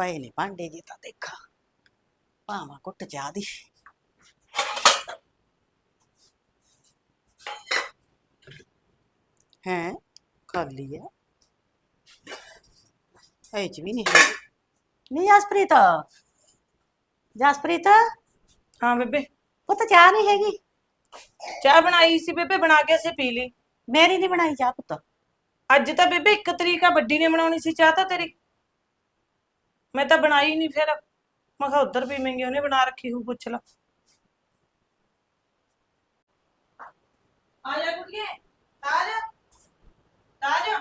ਪਏ ਨੇ ਭਾਂਡੇ ਜੀ ਤਾਂ ਦੇਖਾ ਭਾਵਾਂ ਕੁੱਟ ਚਾਹ ਦੀ ਹੈ ਖਾਲੀ ਹੈ ਇਹ ਚ ਵੀ ਨਹੀਂ ਹੈ ਨਹੀਂ ਜਸਪ੍ਰੀਤ ਜਸਪ੍ਰੀਤ ਹਾਂ ਬੇਬੇ ਉਹ ਤਾਂ ਚਾਹ ਨਹੀਂ ਹੈਗੀ ਚਾਹ ਬਣਾਈ ਸੀ ਬੇਬੇ ਬਣਾ ਕੇ ਅਸੀਂ ਪੀ ਲਈ ਮੇਰੀ ਨਹੀਂ ਬਣਾਈ ਚਾਹ ਪੁੱਤ ਅੱਜ ਤਾਂ ਬੇਬੇ ਇੱਕ ਤਰੀਕ ਆ ਵੱਡੀ ਨੇ ਬਣਾਉਣੀ ਸੀ ਚਾਹ ਤਾਂ ਤੇਰੀ ਮੈਂ ਤਾਂ ਬਣਾਈ ਨਹੀਂ ਫਿਰ। ਮੈਂ ਕਿਹਾ ਉਧਰ ਪੀਵੇਂਗੇ ਉਹਨੇ ਬਣਾ ਰੱਖੀ ਹੂ ਪੁੱਛ ਲਾ। ਆ ਜਾ ਕੁੜੀਏ ਆ ਜਾ ਆ ਜਾ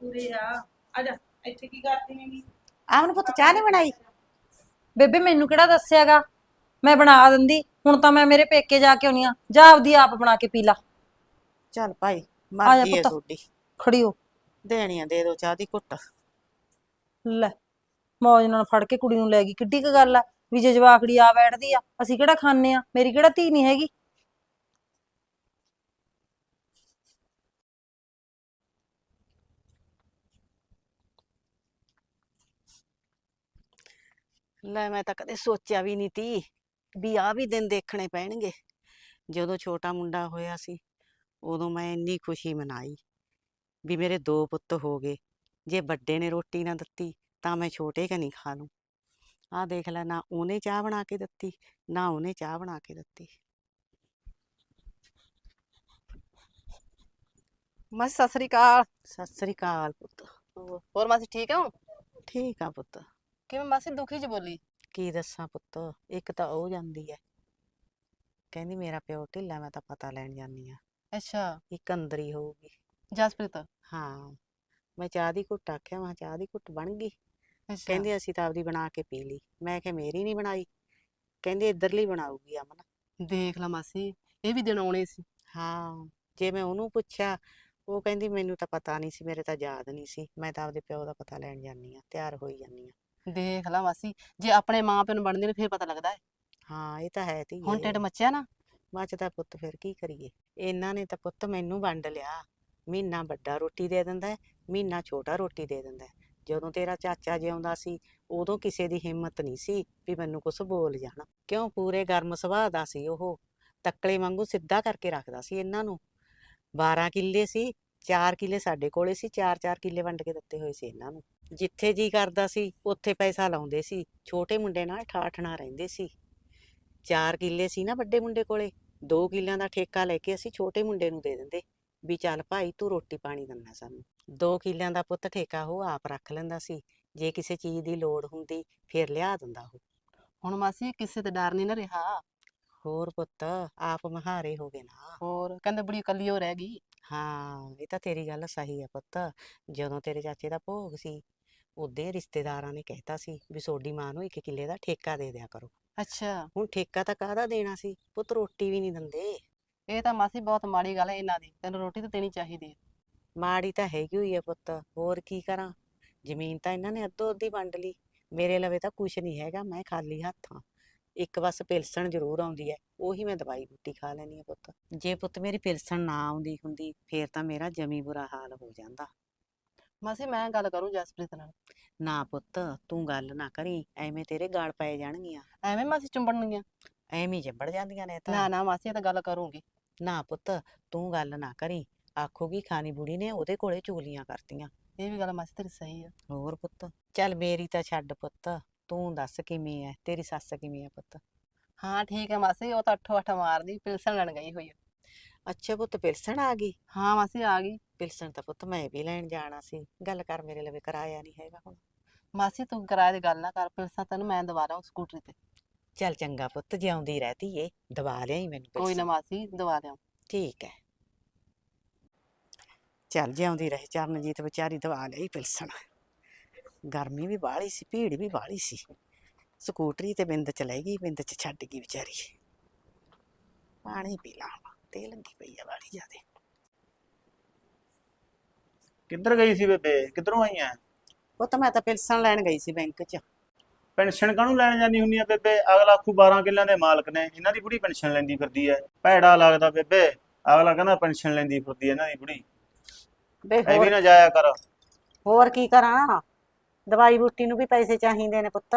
ਉਰੇ ਆ ਆ ਜਾ ਇੱਥੇ ਕੀ ਕਰਦੀ ਨੇਗੀ ਪੁੱਤ ਚਾਹ ਨਹੀਂ ਬਣਾਈ? ਬੇਬੇ ਮੈਨੂੰ ਕਿਹੜਾ ਦੱਸਿਆਗਾ? ਮੈਂ ਬਣਾ ਦਿੰਦੀ ਹੁਣ ਤਾਂ ਮੈਂ ਮੇਰੇ ਪੇਕੇ ਜਾ ਕੇ ਆਉਣੀ ਆ। ਜਾ ਆਪਦੀ ਆਪ ਬਣਾ ਕੇ ਪੀ ਲਾ। ਚੱਲ ਭਾਈ ਆ ਜਾ ਮਰਜ਼ੀ ਹੈ ਪੁੱਤ। ਤੁਹਾਡੀ। ਖੜੀ ਹੋ। ਦੇਣੀਆਂ ਦੇ ਦੋ ਚਾਹ ਦੀ ਘੁੱਟ। ਲੈ। ਮੌਜ ਨਾਲ ਫੜ ਕੇ ਕੁੜੀ ਨੂੰ ਲੈ ਗਈ। ਕਿੱਡੀ ਕੁ ਗੱਲ ਆ ਵੀ ਜੇ ਜਵਾਕੜੀ ਆ ਬੈਠਦੀ ਆ, ਅਸੀਂ ਕਿਹੜਾ ਖਾਂਦੇ ਆ? ਮੇਰੀ ਕਿਹੜਾ ਧੀ ਨਹੀਂ ਹੈਗੀ? ਲੈ ਮੈਂ ਤਾਂ ਕਦੇ ਸੋਚਿਆ ਵੀ ਨਹੀਂ ਤੀ ਵੀ ਆ ਵੀ ਦਿਨ ਦੇਖਣੇ ਪੈਣਗੇ। ਜਦੋਂ ਛੋਟਾ ਮੁੰਡਾ ਹੋਇਆ ਸੀ, ਉਦੋਂ ਮੈਂ ਇੰਨੀ ਖੁਸ਼ੀ ਮਨਾਈ ਵੀ ਮੇਰੇ ਦੋ ਪੁੱਤ ਹੋ ਗਏ। ਜੇ ਵੱਡੇ ਨੇ ਰੋਟੀ ਨਾ ਦਿੱਤੀ ਤਾਂ ਮੈਂ ਛੋਟੇ ਕਨੀ ਖਾ ਲੂੰ। ਆਹ ਦੇਖ ਲੈ ਨਾ ਉਹਨੇ ਚਾਹ ਬਣਾ ਕੇ ਦਿੱਤੀ ਨਾ ਉਹਨੇ ਚਾਹ ਬਣਾ ਕੇ ਦਿੱਤੀ। ਮਾਸੀ ਸਤਿ ਸ੍ਰੀ ਅਕਾਲ। ਸਤਿ ਸ੍ਰੀ ਅਕਾਲ ਪੁੱਤ। ਹੋਰ ਮਾਸੀ ਠੀਕ ਹੋ? ਠੀਕ ਆ ਪੁੱਤ। ਕਿਵੇਂ ਮਾਸੀ ਦੁਖੀ ਚ ਬੋਲੀ? ਕੀ ਦੱਸਾਂ ਪੁੱਤ ਇੱਕ ਤਾਂ ਉਹ ਜਾਂਦੀ ਐ। ਕਹਿੰਦੀ ਮੇਰਾ ਪਿਓ ਢਿੱਲਾ ਮੈਂ ਤਾਂ ਪਤਾ ਲੈਣ ਜਾਂਦੀ ਆ। ਅੱਛਾ। ਇੱਕ ਅੰਦਰ ਹੀ ਹੋਊਗੀ। ਜਸਪ੍ਰੀਤ? ਹਾਂ। ਮੈਂ ਚਾਹ ਦੀ ਘੁੱਟ ਆਖਿਆ ਮੈਂ ਚਾਹ ਦੀ ਘੁੱਟ ਬਣ ਗਈ? ਅੱਛਾ। ਕਹਿੰਦੀ ਅਸੀਂ ਤਾਂ ਆਪਦੀ ਬਣਾ ਕੇ ਪੀ ਲਈ। ਮੈਂ ਕਿਹਾ ਮੇਰੀ ਨਹੀਂ ਬਣਾਈ? ਕਹਿੰਦੀ ਇੱਧਰਲੀ ਬਣਾਊਗੀ ਅਮਨ। ਦੇਖ ਲਾ ਮਾਸੀ ਇਹ ਵੀ ਦਿਨ ਆਉਣੇ ਸੀ। ਹਾਂ ਜੇ ਮੈਂ ਉਹਨੂੰ ਪੁੱਛਿਆ ਉਹ ਕਹਿੰਦੀ ਮੈਨੂੰ ਤਾਂ ਪਤਾ ਨਹੀਂ ਸੀ ਮੇਰੇ ਤਾਂ ਯਾਦ ਨਹੀਂ ਸੀ। ਮੈਂ ਤਾਂ ਆਪਦੇ ਪਿਓ ਦਾ ਪਤਾ ਲੈਣ ਜਾਂਦੀ ਆ ਤਿਆਰ ਹੋਈ ਜਾਂਦੀ ਆ ਦੇਖ ਲਾ ਮਾਸੀ ਜੇ ਆਪਣੇ ਮਾਂ ਪਿਓ ਨੂੰ ਬਣਦੇ ਨੇ ਫੇਰ ਪਤਾ ਲੱਗਦਾ ਹੈ। ਹਾਂ ਇਹ ਤਾਂ ਹੈ ਧੀਏ। ਹੁਣ ਟਿੱਡ ਮੱਚਿਆ ਨਾ। ਮੱਚਦਾ ਪੁੱਤ ਫਿਰ ਕੀ ਕਰੀਏ? ਇਹਨਾਂ ਨੇ ਤਾਂ ਪੁੱਤ ਮੈਨੂੰ ਵੰਡ ਲਿਆ। ਮਹੀਨਾ ਵੱਡਾ ਰੋਟੀ ਦੇ ਦਿੰਦਾ ਹੈ, ਮਹੀਨਾ ਛੋਟਾ ਰੋਟੀ ਦੇ ਦਿੰਦਾ ਹੈ। ਜਦੋਂ ਤੇਰਾ ਚਾਚਾ ਜਿਉਂਦਾ ਸੀ, ਉਦੋਂ ਕਿਸੇ ਦੀ ਹਿੰਮਤ ਨਹੀਂ ਸੀ ਵੀ ਮੈਨੂੰ ਕੁਝ ਬੋਲ ਜਾਣਾ। ਕਿਉਂ? ਪੂਰੇ ਗਰਮ ਸੁਭਾਅ ਦਾ ਸੀ ਉਹ। ਤੱਕਲੇ ਵਾਂਗੂ ਸਿੱਧਾ ਕਰਕੇ ਰੱਖਦਾ ਸੀ ਇਹਨਾਂ ਨੂੰ। 12 ਕਿੱਲੇ ਸੀ 4 ਕਿੱਲੇ ਸਾਡੇ ਕੋਲੇ ਸੀ 4-4 ਕਿੱਲੇ ਵੰਡ ਕੇ ਦਿੱਤੇ ਹੋਏ ਸੀ ਇਹਨਾਂ ਨੂੰ। ਜਿੱਥੇ ਜੀ ਕਰਦਾ ਸੀ, ਉੱਥੇ ਪੈਸਾ ਲਾਉਂਦੇ ਸੀ। ਛੋਟੇ ਮੁੰਡੇ ਨਾਲ ਠਾਠਣਾ ਰਹਿੰਦੇ ਸੀ। 4 ਕਿੱਲੇ ਸੀ ਨਾ ਵੱਡੇ ਮੁੰਡੇ ਕੋਲੇ। 2 ਕਿੱਲਿਆਂ ਦਾ ਠੇਕਾ ਲੈ ਕੇ ਅਸੀਂ ਛੋਟੇ ਮੁੰਡੇ ਨੂੰ ਦੇ ਦਿੰਦੇ। ਵੀ ਚੱਲ ਭਾਈ, ਤੂੰ ਰੋਟੀ ਪਾਣੀ ਦਿੰਦਾ ਸਾਨੂੰ। 2 ਕਿੱਲਿਆਂ ਦਾ ਪੁੱਤ ਠੇਕਾ ਉਹ ਆਪ ਰੱਖ ਲੈਂਦਾ ਸੀ ਜੇ ਕਿਸੇ ਚੀਜ਼ ਦੀ ਲੋੜ ਹੁੰਦੀ ਫਿਰ ਲਿਆ ਦਿੰਦਾ ਉਹ। ਹੁਣ ਮਾਸੀ ਕਿਸੇ ਤੇ ਡਰ ਨਹੀਂ ਨਾ ਰਿਹਾ। ਹੋਰ ਪੁੱਤ ਆਪ ਮਹਾਰੇ ਹੋ ਗਏ ਨਾ। ਹੋਰ ਕਹਿੰਦੇ ਬੜੀ ਇਕੱਲੀ ਹੋ ਰਹਿ ਗਈ। ਹਾਂ ਇਹ ਤਾਂ ਤੇਰੀ ਗੱਲ ਸਹੀ ਹੈ ਪੁੱਤ ਜਦੋਂ ਤੇਰੇ ਚਾਚੇ ਦਾ ਭੋਗ ਸੀ ਉਹਦੇ ਰਿਸ਼ਤੇਦਾਰਾਂ ਨੇ ਕਹਿਤਾ ਸੀ ਵੀ ਸੋਡੀ ਮਾਂ ਨੂੰ ਇੱਕ ਕਿੱਲੇ ਦਾ ਠੇਕਾ ਦੇ ਦਿਆ ਕਰੋ। ਅੱਛਾ। ਹੁਣ ਠੇਕਾ ਤਾਂ ਕਾਹਦਾ ਦੇਣਾ ਸੀ ਪੁੱਤ ਰੋਟੀ ਵੀ ਨਹੀਂ ਦਿੰਦੇ। ਇਹ ਤਾਂ ਮਾਸੀ ਬਹੁਤ ਮਾੜੀ ਗੱਲ ਹੈ ਇਹਨਾਂ ਦੀ ਤੈਨੂੰ ਰੋਟੀ ਤਾਂ ਦੇਣੀ ਚਾਹੀਦੀ ਹੈ ਮਾੜੀ ਤਾਂ ਹੈਗੀ ਹੋਈ ਹੈ ਪੁੱਤ ਹੋਰ ਕੀ ਕਰਾਂ? ਜ਼ਮੀਨ ਤਾਂ ਇਹਨਾਂ ਨੇ ਅੱਧੋ ਅੱਧੀ ਵੰਡ ਲਈ ਮੇਰੇ ਲਵੇ ਤਾਂ ਕੁਛ ਨਹੀਂ ਹੈਗਾ ਮੈਂ ਖਾਲੀ ਹੱਥ ਇੱਕ ਬਸ ਪਿਲਸਣ ਜ਼ਰੂਰ ਆਉਂਦੀ ਹੈ ਉਹੀ ਮੈਂ ਦਵਾਈ ਬੂਟੀ ਖਾ ਲੈਣੀ ਹੈ ਪੁੱਤ। ਜੇ ਪੁੱਤ ਮੇਰੀ ਪਿਲਸਣ ਨਾ ਆਉਂਦੀ ਹੁੰਦੀ ਫੇਰ ਤਾਂ ਮੇਰਾ ਜਮੀ ਬੁਰਾ ਹਾਲ ਹੋ ਜਾਂਦਾ। ਮਾਸੀ ਮੈਂ ਗੱਲ ਕਰੂੰ ਜਸਪ੍ਰੀਤ ਨਾਲ। ਨਾ ਪੁੱਤ ਤੂੰ ਗੱਲ ਨਾ ਕਰੀ ਐਵੇਂ ਤੇਰੇ ਗਾਲ ਪੈ ਜਾਣਗੀਆਂ। ਐਵੇਂ ਮਾਸੀ ਚੁੰਬੜਨੀਆਂ ਐਵੇਂ ਹੀ ਚਿੰਬੜ ਜਾਂਦੀਆਂ ਨੇ ਨਾ ਤਾਂ। ਨਾ ਮਾਸੀ ਇਹ ਤਾਂ ਗੱਲ ਕਰੂੰਗੀ। ਨਾ ਪੁੱਤ ਤੂੰ ਗੱਲ ਨਾ ਕਰੀ ਆਖੋਗੀ ਖਾਣੀ ਬੁੜੀ ਨੇ ਉਹਦੇ ਕੋਲੇ ਚੁਗਲੀਆਂ ਕਰਤੀਆਂ। ਇਹ ਵੀ ਗੱਲ ਮਾਸੀ ਤੇਰੀ ਸਹੀ ਆ। ਹੋਰ ਪੁੱਤ ਚੱਲ ਮੇਰੀ ਤਾਂ ਛੱਡ ਪੁੱਤ ਤੂੰ ਦੱਸ ਕਿਵੇਂ ਐ ਤੇਰੀ ਸੱਸ ਕਿਵੇਂ ਐ ਪੁੱਤ? ਹਾਂ ਠੀਕ ਹੈ ਮਾਸੀ ਉਹ ਤਾਂ ਅੱਠੋ ਅੱਠ ਮਾਰਦੀ ਪਿਲਸਣ ਲੈਣ ਗਈ ਹੋਈ ਆ। ਅੱਛਾ ਪੁੱਤ ਪਿਲਸਣ ਆ ਗਈ? ਹਾਂ ਮਾਸੀ ਆ ਗਈ। ਪਿਲਸਣ ਤਾਂ ਪੁੱਤ ਮੈਂ ਵੀ ਲੈਣ ਜਾਣਾ ਸੀ ਗੱਲ ਕਰ ਮੇਰੇ ਲਵੇ ਕਰਾਇਆ ਨਹੀਂ ਹੈਗਾ ਹੁਣ। ਮਾਸੀ ਤੂੰ ਕਿਰਾਏ ਦੀ ਗੱਲ ਨਾ ਕਰ ਪਿਲਸਾਂ ਤੈਨੂੰ ਮੈਂ ਦਵਾ ਰਾਂ ਸਕੂਟਰੀ ਤੇ। ਚੱਲ ਚੰਗਾ ਪੁੱਤ ਜਿਉਂਦੀ ਰਹਤੀ ਏ ਦਵਾ ਲਿਆਈ ਮੈਨੂੰ ਕੋਈ ਨਾ ਮਾਸੀ ਦਵਾ ਦਿਆਂ ਠੀਕ ਐ। ਚੱਲ ਜਿਉਂਦੀ ਰਹੇ ਚਰਨਜੀਤ ਵਿਚਾਰੀ ਦਵਾ ਲਈ ਪਿਲਸਣ। ਗਰਮੀ ਵੀ ਬਾਹਲੀ ਸੀ ਭੀੜ ਵੀ ਬਾਹਲੀ ਸੀ। ਸਕੂਟਰੀ ਤੇ ਬਿੰਦ ਚ ਲੈ ਗਈ ਬਿੰਦ ਚ ਛੱਡ ਗਈ ਵਿਚਾਰੀ। ਪਾਣੀ ਪੀ ਲਾ ਤੇ ਲੱਗੀ ਪਈ ਆ ਬਾਹਲੀ ਜ਼ਿਆਦੇ। ਕਿੱਧਰ ਗਈ ਸੀ ਬੇਬੇ? ਕਿੱਧਰੋਂ ਆਈ ਐ? ਉਹ ਤਾਂ ਮੈਂ ਤਾਂ ਪਿਲਸਣ ਲੈਣ ਗਈ ਸੀ ਬੈਂਕ 'ਚ। ਪੈਨਸ਼ਨ ਕਾਹਨੂੰ ਲੈਣ ਜਾਂਦੀ ਹੁੰਦੀ ਆ ਬੇਬੇ? ਅਗਲਾ ਆਖੂ 12 ਕਿੱਲਿਆਂ ਦੇ ਮਾਲਕ ਨੇ ਇਹਨਾਂ ਦੀ ਬੁੜੀ ਪੈਨਸ਼ਨ ਲੈਂਦੀ ਫਿਰਦੀ ਐ। ਭੈੜਾ ਲੱਗਦਾ ਬੇਬੇ ਅਗਲਾ ਕਹਿੰਦਾ ਪੈਨਸ਼ਨ ਲੈਂਦੀ ਫਿਰਦੀ ਐ ਇਹਨਾਂ ਦੀ ਬੁੜੀ। ਬੇ ਐ ਵੀ ਹੋਰ ਨਾ ਜਾਇਆ ਕਰ। ਹੋਰ ਕੀ ਕਰਾਂ? ਦਵਾਈ ਬੂਟੀ ਨੂੰ ਵੀ ਪੈਸੇ ਚਾਹੀਦੇ ਨੇ ਪੁੱਤ।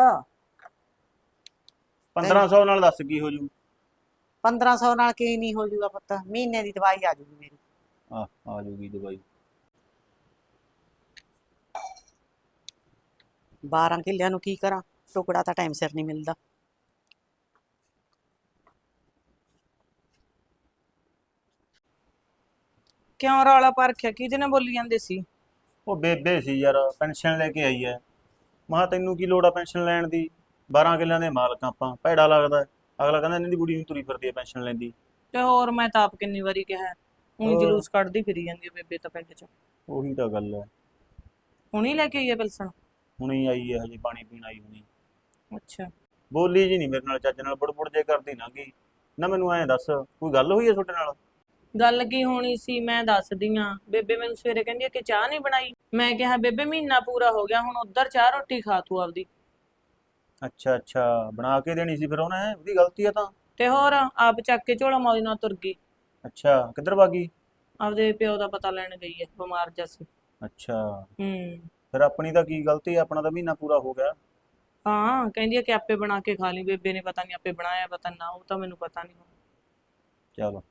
1500 ਨਾਲ ਦੱਸ ਕੀ ਹੋ ਜੂ 1500 ਨਾਲ ਕੀ ਨਹੀਂ ਹੋ ਜੂਗਾ ਪੁੱਤ। ਮਹੀਨੇ ਦੀ ਦਵਾਈ ਆ ਜੂਗੀ ਮੇਰੀ। ਆ ਆ ਜੂਗੀ ਦਵਾਈ। 12 ਕਿੱਲਿਆਂ ਨੂੰ ਕੀ ਕਰਾਂ? ਟੁਕੜਾ ਤਾਂ ਟਾਈਮ ਸਿਰ ਨਹੀਂ ਮਿਲਦਾ। ਕਿਉਂ ਰੌਲਾ ਪਾ ਰੱਖਿਆ? ਕਿਹਦੇ ਨਾਲ ਬੋਲੀ ਜਾਂਦੇ ਸੀ? ਉਹ ਬੇਬੇ ਸੀ ਯਾਰ ਪੈਨਸ਼ਨ ਲੈ ਕੇ ਆਈ ਐ। ਮਾ ਤੈਨੂੰ ਕੀ ਲੋੜ ਆ ਪੈਨਸ਼ਨ ਲੈਣ ਦੀ? 12 ਕਿੱਲਿਆਂ ਦੇ ਮਾਲਕ ਆਪਾਂ ਭੈੜਾ ਲੱਗਦਾ। ਅਗਲਾ ਕਹਿੰਦਾ ਇਹਨਾਂ ਦੀ ਬੁੜੀ ਨੂੰ ਤੁਰੀ ਫਿਰਦੀ ਐ ਪੈਨਸ਼ਨ ਲੈਂਦੀ। ਤੇ ਹੋਰ ਮੈਂ ਤਾਂ ਆਪ ਕਿੰਨੀ ਵਾਰੀ ਕਿਹਾ ਉਹੀ ਹੋਰ। ਜਲੂਸ ਕੱਢਦੀ ਫਿਰੀ ਜਾਂਦੀ ਹੈ ਬੇਬੇ ਤਾਂ ਪਿੰਡ 'ਚ। ਉਹੀ ਤਾਂ ਗੱਲ ਐ। ਹੁਣੀ ਲੈ ਕੇ ਆਈ ਹੈ ਪਿਲਸਣ ਹੁਣੀ ਆਈ ਐ ਹਜੇ ਪਾਣੀ ਪੀਣ ਆਈ ਹੁਣੀ। ਅੱਛਾ। ਬੋਲੀ ਜੀ ਨਹੀਂ ਮੇਰੇ ਨਾਲ ਚੱਜ ਨਾਲ ਬੁੜਬੁੜ ਜੇ ਕਰਦੀ ਲੰਘੀ ਨਾ ਮੈਨੂੰ ਐਂ ਦੱਸ ਕੋਈ ਗੱਲ ਹੋਈ ਐ ਤੁਹਾਡੇ ਨਾਲ? ਗੱਲ ਕੀ ਹੋਣੀ ਸੀ ਮੈਂ ਦੱਸਦੀ ਆ ਬੇਬੇ ਮੈਨੂੰ ਸਵੇਰੇ ਕਹਿੰਦੀ ਆ ਕਿ ਚਾਹ ਨਹੀਂ ਬਣਾਈ। ਮੈਂ ਕਿਹਾ ਬੇਬੇ ਮਹੀਨਾ ਪੂਰਾ ਹੋ ਗਿਆ ਹੁਣ ਉੱਧਰ ਚਾਹ ਰੋਟੀ ਖਾ ਤੂੰ ਆਪਦੀ। ਅੱਛਾ ਅੱਛਾ ਬਣਾ ਕੇ ਦੇਣੀ ਸੀ ਫਿਰ ਉਹਨੇ? ਉਹਦੀ ਗਲਤੀ ਆ ਤਾਂ। ਤੇ ਹੋਰ ਆਪ ਚੱਕ ਕੇ ਝੋਲਾ ਮੌਜ ਨਾਲ ਤੁਰ ਗਈ। ਅੱਛਾ ਕਿੱਧਰ ਭਾਗੀ ਆਪਦੇ ਪਿਓ ਦਾ ਪਤਾ ਲੈਣ ਗਈ ਹੈ ਬਿਮਾਰ ਜਿਹਾ ਸੀ ਅੱਛਾ। ਹੂੰ। ਫਿਰ ਆਪਣੀ ਤਾਂ ਕੀ ਗਲਤੀ ਆ? ਆਪਣਾ ਤਾਂ ਮਹੀਨਾ ਪੂਰਾ ਹੋ ਗਿਆ। ਹਾਂ ਕਹਿੰਦੀ ਆ ਕਿ ਆਪੇ ਬਣਾ ਕੇ ਖਾ ਲਈ। ਬੇਬੇ ਨੇ ਪਤਾ ਨਹੀਂ ਆਪੇ ਬਣਾਇਆ ਪਤਾ ਨਾ ਉਹ ਤਾਂ ਮੈਨੂੰ ਪਤਾ ਨਹੀਂ ਚਲੋ।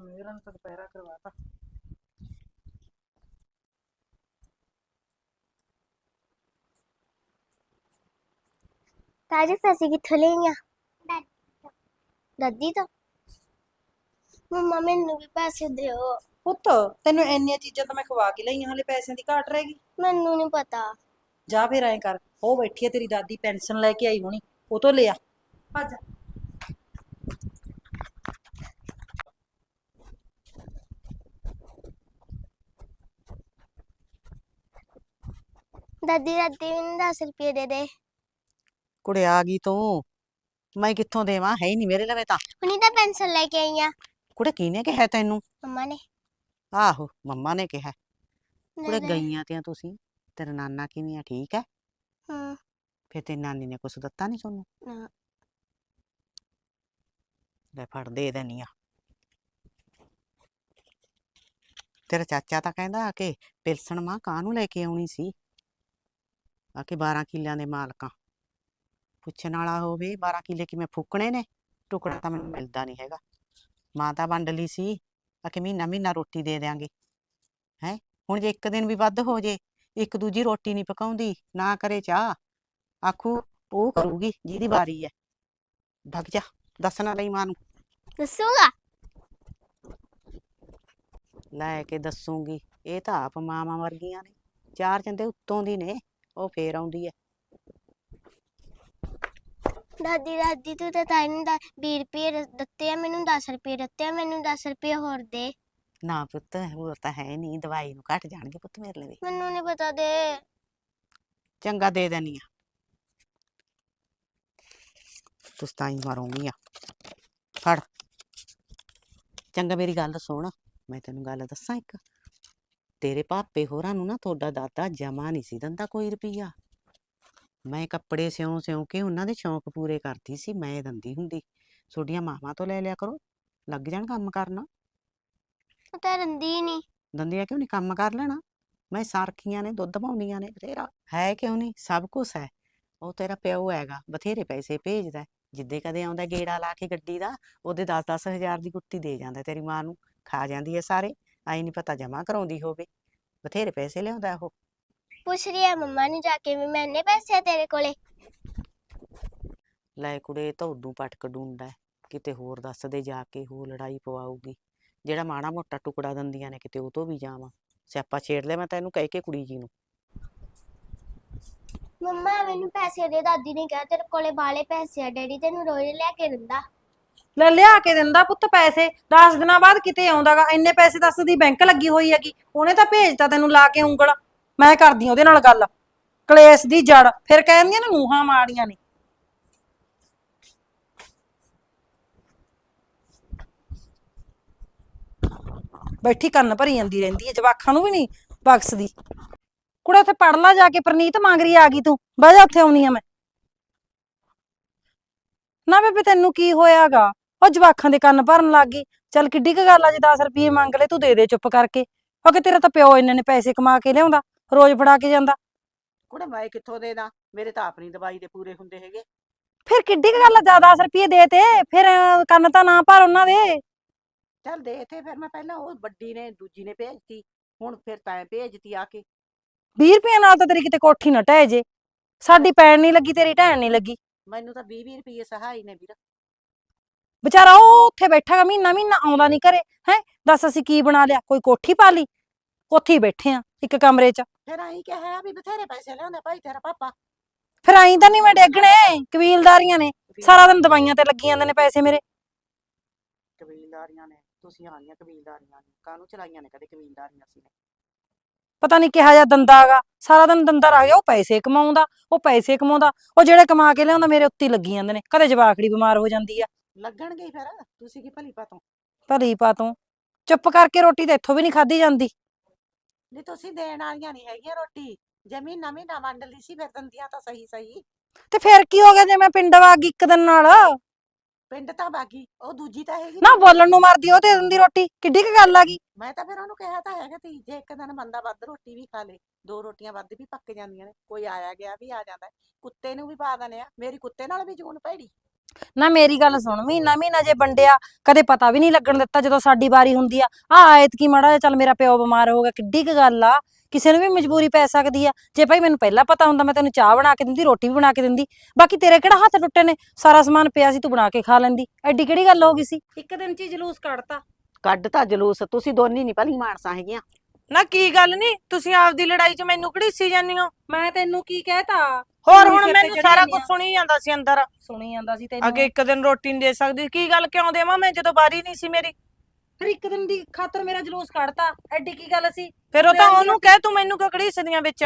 ਮੇਰਾ ਤਾਂ ਦੁਪਹਿਰਾ ਕਰਵਾਤਾ ਤਾਜੀ ਪੈਸੇ ਕਿੱਥੋਂ ਲਈਆਂ ਦਾਦੀ ਤੋਂ। ਮੰਮਾ ਮੈਨੂੰ ਵੀ ਪੈਸੇ ਦਿਓ। ਪੁੱਤ ਤੈਨੂੰ ਇੰਨੀਆਂ ਚੀਜ਼ਾਂ ਤਾਂ ਮੈਂ ਖਵਾ ਕੇ ਲਈਆਂ ਹਲੇ ਪੈਸਿਆਂ ਦੀ ਘਾਟ ਰਹਿ ਗਈ। ਮੈਨੂੰ ਨਹੀਂ ਪਤਾ। ਜਾ ਫਿਰ ਐਂ ਕਰ ਉਹ ਬੈਠੀ ਹੈ ਤੇਰੀ ਦਾਦੀ ਪੈਨਸ਼ਨ ਲੈ ਕੇ ਆਈ ਹੋਣੀ ਉਹ ਤੋਂ ਲਿਆ। ਭੱਜ। ਦਾਦੀ ਦਾਦੀ ਮੈਨੂੰ 10 ਰੁਪਏ ਦੇ ਦੇ। ਕੁੜੇ ਆ ਗਈ ਤੂੰ। ਮੈਂ ਕਿੱਥੋਂ ਦੇਵਾਂ? ਹੈ ਹੀ ਨਹੀਂ ਮੇਰੇ ਲਵੇ ਤਾਂ। ਹੁਣੀ ਤਾਂ ਪੈਨਸ਼ਨ ਲੈ ਕੇ ਆਈਆਂ ਕੁੜੇ ਕਿਹਨੇ ਕਿਹਾ ਤੈਨੂੰ? ਮੰਮਾ ਨੇ। ਆਹੋ ਮੰਮਾ ਨੇ ਕਿਹਾ। ਕੁੜੇ। ਗਈਆਂ ਤੀਆਂ ਤੁਸੀਂ। ਤੇਰਾ ਨਾਨਾ ਕਿਵੇਂ ਆ? ਠੀਕ ਹੈ ਹੂੰ। ਫਿਰ ਤੇ ਨਾਨੀ ਨੇ ਕੁਛ ਦਿੱਤਾ ਨਹੀਂ ਤੁਹਾਨੂੰ? ਨਾ। ਲੈ ਫੜ ਦੇ ਦੇਣੀ ਆ। ਤੇਰਾ ਚਾਚਾ ਤਾਂ ਕਹਿੰਦਾ ਕਿ ਪਿਲਸਣ ਮਾਂ ਕਾਹਨੂੰ ਲੈ ਕੇ ਆਉਣੀ ਸੀ? ਆ ਕਿ 12 ਕਿੱਲਿਆਂ ਦੇ ਮਾਲਕਾਂ। ਪੁੱਛਣ ਵਾਲਾ ਹੋਵੇ 12 ਕਿੱਲੇ ਕਿਵੇਂ ਫੂਕਣੇ ਨੇ? ਟੁਕੜਾ ਤਾਂ ਮੈਨੂੰ ਮਿਲਦਾ ਨਹੀਂ ਹੈਗਾ। ਮਾਂ ਤਾਂ ਵੰਡ ਲਈ ਸੀ ਆ ਕਿ ਮਹੀਨਾ ਮਹੀਨਾ ਰੋਟੀ ਦੇ ਦਿਆਂਗੇ। ਹੈ? ਹੁਣ ਜੇ ਇੱਕ ਦਿਨ ਵੀ ਵੱਧ ਹੋ ਜੇ ਇੱਕ ਦੂਜੀ ਰੋਟੀ ਨਹੀਂ ਪਕਾਉਂਦੀ ਨਾ ਕਰੇ ਚਾਹ। ਆਖੂ ਉਹ ਕਰੂਗੀ ਜਿਹਦੀ ਵਾਰੀ ਹੈ ਭੱਗ ਜਾ ਦੱਸਣਾ ਲਈ ਮਾਂ ਨੂੰ। ਦੱਸੂਗਾ? ਲੈ ਕੇ ਦੱਸੂਗੀ। ਇਹ ਤਾਂ ਆਪ ਮਾਵਾਂ ਵਰਗੀਆਂ ਨੇ। ਚਾਰ ਚੰਦੇ ਉੱਤੋਂ ਦੀ ਨੇ। ਉਹ ਫੇਰ ਆਉਂਦੀ ਹੈ ਦਾਦੀ ਦਾਦੀ ਤੂੰ ਤਾਂ ਤਾਈ ਦਾ 20 ਰੁਪਏ ਦਿੱਤੇ ਆ ਮੈਨੂੰ 10 ਰੁਪਏ ਦਿੱਤੇ ਆ ਮੈਨੂੰ 10 ਰੁਪਏ ਹੋਰ ਦੇ। ਨਾ ਪੁੱਤ ਹੋਰ ਤਾਂ ਹੈ ਨਹੀਂ ਦਵਾਈ ਨੂੰ ਘਟ ਜਾਣਗੇ ਪੁੱਤ ਮੇਰੇ ਲਈ। ਮੈਨੂੰ ਨਹੀਂ ਪਤਾ ਦੇ। ਚੰਗਾ ਦੇ ਦੇਣੀ ਆ। ਤੁਸੀਂ ਤਾਂ ਹੀ ਮਾਰੋਗੀ ਆ। ਫੜ। ਚੰਗਾ ਮੇਰੀ ਗੱਲ ਸੁਣ ਮੈਂ ਤੈਨੂੰ ਗੱਲ ਦੱਸਾਂ ਇੱਕ। ਤੇਰੇ ਪਾਪੇ ਹੋਰਾਂ ਨੂੰ ਨਾ ਤੁਹਾਡਾ ਦਾਦਾ ਜਮਾ ਨਹੀਂ ਸੀ ਦਿੰਦਾ ਕੋਈ ਰੁਪਈਆ। ਮੈਂ ਕੱਪੜੇ ਸਿਉਂ ਸਿਉਂ ਕੇ ਉਹਨਾਂ ਦੇ ਸ਼ੌਂਕ ਪੂਰੇ ਕਰਦੀ ਸੀ ਮੈਂ ਦਿੰਦੀ ਹੁੰਦੀ। ਤੁਹਾਡੀਆਂ ਮਾਵਾਂ ਤੋਂ ਲੈ ਲਿਆ ਕਰੋ ਲੱਗ ਜਾਣ ਕੰਮ ਕਰਨ। ਉਹ ਤਾਂ ਰੰਦੀ ਨਹੀਂ ਦੰਦੀਆਂ ਕਿਉਂ ਨਹੀਂ? ਕੰਮ ਕਰ ਲੈਣਾ। ਮੈਂ ਸਾਰਖੀਆਂ ਨੇ ਦੁੱਧ ਪਾਉਂਦੀਆਂ ਨੇ ਬਥੇਰਾ। ਹੈ ਕਿਉਂ ਨਹੀਂ? ਸਭ ਕੁਝ ਹੈ। ਉਹ ਤੇਰਾ ਪਿਓ ਹੈਗਾ ਬਥੇਰੇ ਪੈਸੇ ਭੇਜਦਾ। ਜਿੱਦੇ ਕਦੇ ਆਉਂਦਾ ਗੇੜਾ ਲਾ ਕੇ ਗੱਡੀ ਦਾ ਉਹਦੇ 10-10 ਹਜ਼ਾਰ ਦੀ ਗੁੱਟੀ ਦੇ ਜਾਂਦਾ ਤੇਰੀ ਮਾਂ ਨੂੰ। ਖਾ ਜਾਂਦੀ ਹੈ ਸਾਰੇ। ਆਈ ਨਹੀਂ ਪਤਾ ਜਮਾ ਕਰਾਉਂਦੀ ਹੋਵੇ ਬਥੇਰੇ ਪੈਸੇ ਲਿਆਉਂਦਾ ਉਹ। ਪੁੱਛ ਰਹੀ ਆ ਮੰਮਾ ਨੂੰ ਜਾ ਕੇ ਵੀ ਮੈਂ ਇੰਨੇ ਪੈਸੇ ਆ ਤੇਰੇ ਕੋਲੇ। ਲੈ ਕੁੜੇ ਤਾਂ ਉਦੋਂ ਪਟਕ ਹੈ। ਕਿਤੇ ਹੋਰ ਦੱਸ ਦੇ ਜਾ ਕੇ ਉਹ ਲੜਾਈ ਪਵਾਊਗੀ। ਜਿਹੜਾ ਮਾੜਾ ਮੋਟਾ ਟੁਕੜਾ ਦਿੰਦੀਆਂ ਨੇ ਕਿਤੇ ਉਹ ਤੋਂ ਵੀ ਜਾਵਾਂ। ਸਿਆਪਾ ਛੇੜ ਲਿਆ ਮੈਂ ਤੈਨੂੰ ਕਹਿ ਕੇ ਕੁੜੀ ਜੀ ਨੂੰ। ਮੰਮਾ ਮੈਨੂੰ ਪੈਸੇ ਦੇ ਦਾਦੀ ਨੇ ਕਿਹਾ ਤੇਰੇ ਕੋਲੇ ਬਾਲੇ ਪੈਸੇ ਆ ਡੈਡੀ ਤੈਨੂੰ ਰੋਜ਼ ਲਿਆ ਕੇ ਦਿੰਦਾ। ਲੈ ਲਿਆ ਕੇ ਦਿੰਦਾ ਪੁੱਤ ਪੈਸੇ 10 ਦਿਨਾਂ ਬਾਅਦ ਕਿਤੇ ਆਉਂਦਾਗਾ, ਇੰਨੇ ਪੈਸੇ ਦੱਸ ਦੀ ਬੈਂਕ ਲੱਗੀ ਹੋਈ ਹੈਗੀ, ਉਹਨੇ ਤਾਂ ਭੇਜਤਾ ਤੈਨੂੰ ਲਾ ਕੇ ਉਂਗਲ, ਮੈਂ ਕਰਦੀ ਉਹਦੇ ਨਾਲ ਗੱਲ, ਕਲੇਸ਼ ਦੀ ਜੜ, ਫਿਰ ਕਹਿੰਦੀਆਂ ਨੇ ਮੂੰਹਾਂ ਮਾੜੀਆਂ ਨੇ। ਬੈਠੀ ਕੰਨ ਭਰੀ ਜਾਂਦੀ ਰਹਿੰਦੀ ਹੈ, ਜਵਾਖਾਂ ਨੂੰ ਵੀ ਨਹੀਂ ਬਖਸ਼ਦੀ। ਕੁੜਾ ਉੱਥੇ ਪੜ ਲਾ ਜਾ ਕੇ, ਪ੍ਰਨੀਤ ਮੰਗਰੀ ਆ ਗਈ ਤੂੰ, ਬਹਿ ਜਾ ਉੱਥੇ ਆਉਣੀ ਆ ਮੈਂ। ਨਾ ਬੇਬੇ ਤੈਨੂੰ ਕੀ ਹੋਇਆਗਾ? ਉਹ ਜਵਾਖਾਂ ਦੇ ਕੰਨ ਭਰਨ ਲੱਗ ਗਈ। ਚੱਲ ਕਿੱਡੀ ਕੁ ਗੱਲ ਆ ਜੇ 10 ਰੁਪਏ ਮੰਗ ਲੈ ਤੂੰ ਦੇ ਦੇ ਚੁੱਪ ਕਰਕੇ। ਉਹ ਕਿ ਤੇਰਾ ਤਾਂ ਪਿਓ ਇੰਨੇ ਨੇ ਪੈਸੇ ਕਮਾ ਕੇ ਲਿਆਉਂਦਾ ਰੋਜ਼ ਫੜਾ ਕੇ ਜਾਂਦਾ। ਕੁੜੇ ਮੈਂ ਕਿੱਥੋਂ ਦੇ ਦਾਂ? ਮੇਰੇ ਤਾਂ ਆਪਣੀ ਦਵਾਈ ਦੇ ਪੂਰੇ ਹੁੰਦੇ ਹੈਗੇ। ਫਿਰ ਕਿੱਡੀ ਕੁ ਗੱਲ ਆ ਜਾ 10 ਰੁਪਏ ਦੇ ਤੇ ਫਿਰ ਅਹ, ਕੰਨ ਤਾਂ ਨਾ ਭਰ ਉਹਨਾਂ ਦੇ। ਚੱਲ ਦੇ ਤੇ ਫਿਰ ਮੈਂ ਪਹਿਲਾਂ ਉਹ ਵੱਡੀ ਨੇ ਦੂਜੀ ਨੇ ਭੇਜਤੀ। ਹੁਣ ਫਿਰ ਤੈਂ ਭੇਜਤੀ ਆ ਕੇ। 20 ਰੁਪਏ ਨਾਲ ਤਾਂ ਤੇਰੀ ਕਿਤੇ ਕੋਠੀ ਨਾ ਢਹਿ ਜੇ। ਸਾਡੀ ਪੈਣ ਨਹੀਂ ਲੱਗੀ ਤੇਰੀ ਢਹਿਣ ਨਹੀਂ ਲੱਗੀ। ਮੈਨੂੰ ਤਾਂ 20 20 ਰੁਪਏ ਸਹਾਈ ਨੇ ਵੀਰ। ਵਿਚਾਰਾ ਉਹ ਉੱਥੇ ਬੈਠਾਗਾ ਮਹੀਨਾ ਮਹੀਨਾ ਆਉਂਦਾ ਨਹੀਂ ਘਰੇ ਹੈ? ਦੱਸ ਅਸੀਂ ਕੀ ਬਣਾ ਲਿਆ? ਕੋਈ ਕੋਠੀ ਪਾ ਲਈ? ਉੱਥੇ ਬੈਠੇ ਆ ਇੱਕ ਕਮਰੇ 'ਚ। ਫਿਰ ਆਈ ਕਿਹਾ ਵੀ ਬਥੇਰੇ ਪੈਸੇ ਲਿਆਉਂਦੇ ਭਾਈ ਤੇਰਾ ਪਾਪਾ। ਫਿਰ ਆਈ ਤਾਂ ਨਹੀਂ ਮੈਂ ਡੇਗਣੇ ਕਬੀਲਦਾਰੀਆਂ ਨੇ। ਸਾਰਾ ਦਿਨ ਦਵਾਈਆਂ ਤੇ ਲੱਗੀ ਜਾਂਦੇ ਨੇ ਪੈਸੇ ਮੇਰੇ। ਕਬੀਲਦਾਰੀਆਂ ਨੇ ਤੁਸੀਂ ਆਣੀਆਂ ਕਬੀਲਦਾਰੀਆਂ ਨੇ। ਕਾਹਨੂੰ ਚਲਾਈਆਂ ਨੇ ਕਦੇ ਕਬੀਲਦਾਰੀਆਂ ਸੀ ਪਤਾ ਨਹੀਂ ਕਿਹਾ ਜਾ ਦੰਦਾ ਹੈਗਾ। ਸਾਰਾ ਦਿਨ ਦੰਦਾ ਰੱਖ ਗਿਆ ਉਹ ਪੈਸੇ ਕਮਾਉਂਦਾ ਉਹ ਪੈਸੇ ਕਮਾਉਂਦਾ। ਉਹ ਜਿਹੜੇ ਕਮਾ ਕੇ ਲਿਆਉਂਦਾ ਮੇਰੇ ਉੱਤੇ ਲੱਗੀ ਜਾਂਦੇ ਨੇ। ਕਦੇ ਜਵਾਕੜੀ ਬਿਮਾਰ ਹੋ ਜਾਂਦੀ ਆ। ਲੱਗਣਗੇ ਹੀ ਫਿਰ ਤੁਸੀਂ ਕੀ ਭਲੀ ਪਾਤੋਂ ਭਲੀ ਪਾ ਤੂੰ ਚੁੱਪ ਕਰਕੇ ਰੋਟੀ ਤਾਂ ਇੱਥੋਂ ਵੀ ਨਹੀਂ ਖਾਧੀ ਜਾਂਦੀ। ਨਹੀਂ ਤੁਸੀਂ ਦੇਣ ਵਾਲੀਆਂ ਨਹੀਂ ਹੈਗੀਆਂ ਰੋਟੀ। ਜ਼ਮੀਨ ਨਵੀਂ ਨਾ ਵੰਡ ਲਈ ਸੀ ਫਿਰ ਦੰਦੀਆਂ ਤਾਂ ਸਹੀ ਸਹੀ। ਤੇ ਫਿਰ ਕੀ ਹੋ ਗਿਆ ਜੇ ਮੈਂ ਪਿੰਡ ਵਾ ਗਈ ਇੱਕ ਦਿਨ ਨਾਲ? ਪਿੰਡ ਤਾਂ ਬਾਗੀ ਉਹ ਦੂਜੀ ਤਾਂ ਹੈਗੀ ਨਾ ਬੋਲਣ ਨੂੰ ਮਰਦੀ ਉਹ ਦੇ ਦਿੰਦੀ ਰੋਟੀ। ਕਿੱਡੀ ਕੁ ਗੱਲ ਆ ਗਈ? ਮੈਂ ਤਾਂ ਫਿਰ ਉਹਨੂੰ ਕਿਹਾ ਤਾਂ ਹੈਗਾ ਤੀ ਜੇ ਇੱਕ ਦਿਨ ਬੰਦਾ ਵੱਧ ਰੋਟੀ ਵੀ ਖਾ ਲੇ ਦੋ ਰੋਟੀਆਂ ਵੱਧ ਵੀ ਪੱਕ ਜਾਂਦੀਆਂ ਨੇ ਕੋਈ ਆਇਆ ਗਿਆ ਵੀ ਆ ਜਾਂਦਾ ਹੈ। ਕੁੱਤੇ ਨੂੰ ਵੀ ਪਾ ਦਨੇ ਆ ਮੇਰੀ ਕੁੱਤੇ ਨਾਲ ਵੀ ਜੂਨ ਭੈੜੀ। ਨਾ ਮੇਰੀ ਗੱਲ ਸੁਣ ਮਹੀਨਾ ਮਹੀਨਾ ਜੇ ਵੰਡਿਆ ਕਦੇ ਪਤਾ ਵੀ ਨਹੀਂ ਲੱਗਣ ਦਿੱਤਾ ਜਦੋਂ ਸਾਡੀ ਵਾਰੀ ਹੁੰਦੀ ਆ। ਆ ਐਤਕੀ ਮਾੜਾ ਜਿਹਾ ਚੱਲ ਮੇਰਾ ਪਿਓ ਬਿਮਾਰ ਹੋ ਗਿਆ ਕਿੱਡੀ ਕੁ ਗੱਲ ਆ। ਕਿਸੇ ਨੂੰ ਵੀ ਮਜਬੂਰੀ ਪੈ ਸਕਦੀ ਆ। ਜੇ ਭਾਈ ਮੈਨੂੰ ਪਹਿਲਾਂ ਪਤਾ ਹੁੰਦਾ ਮੈਂ ਤੈਨੂੰ ਚਾਹ ਬਣਾ ਕੇ ਦਿੰਦੀ ਰੋਟੀ ਵੀ ਬਣਾ ਕੇ ਦਿੰਦੀ। ਬਾਕੀ ਤੇਰੇ ਕਿਹੜਾ ਹੱਥ ਟੁੱਟੇ ਨੇ? ਸਾਰਾ ਸਮਾਨ ਪਿਆ ਸੀ ਤੂੰ ਬਣਾ ਕੇ ਖਾ ਲੈਂਦੀ। ਐਡੀ ਕਿਹੜੀ ਗੱਲ ਹੋ ਗਈ ਸੀ? ਇੱਕ ਦਿਨ ਚ ਹੀ ਜਲੂਸ ਕੱਢਤਾ। ਕੱਢ ਤਾਂ ਜਲੂਸ ਤੁਸੀਂ ਦੋਨੀ ਨਹੀਂ ਭਲੀ ਮਾਨਸਾਂ ਹੈਗੀਆਂ। ਨਾ ਕੀ ਗੱਲ ਨਹੀਂ ਤੁਸੀਂ ਆਪਦੀ ਲੜਾਈ 'ਚ ਮੈਨੂੰ ਘੜੀਸੀ ਜਾਂਦੀ ਹੋ? ਮੈਂ ਤੈਨੂੰ ਕੀ ਕਹਿਤਾ? ਹੋਰ ਹੁਣ ਮੈਨੂੰ ਸਾਰਾ ਕੁਝ ਆ। ਸੁਣੀ ਜਾਂਦਾ ਸੀ ਅੰਦਰ। ਸੁਣੀ ਜਾਂਦਾ ਸੀ ਅੱਗੇ ਤੈਨੂੰ ਇੱਕ ਦਿਨ ਰੋਟੀ ਨਹੀਂ ਦੇ ਸਕਦੀ। ਕੀ ਗੱਲ ਕਿਉਂ ਦੇਵਾਂ ਮੈਂ ਜਦੋਂ ਬਾਰੀ ਨਹੀਂ ਸੀ ਮੇਰੀ? ਫਿਰ ਇੱਕ ਦਿਨ ਦੀ ਖਾਤਰ ਮੇਰਾ ਜਲੂਸ ਕੱਢਤਾ। ਐਡੀ ਕੀ ਗੱਲ ਸੀ? ਫਿਰ ਉਹ ਤਾਂ ਉਹਨੂੰ ਕਹਿ ਤੂੰ ਮੈਨੂੰ ਕਿਉਂ ਘੜੀਸਦੀਆਂ ਵਿੱਚ?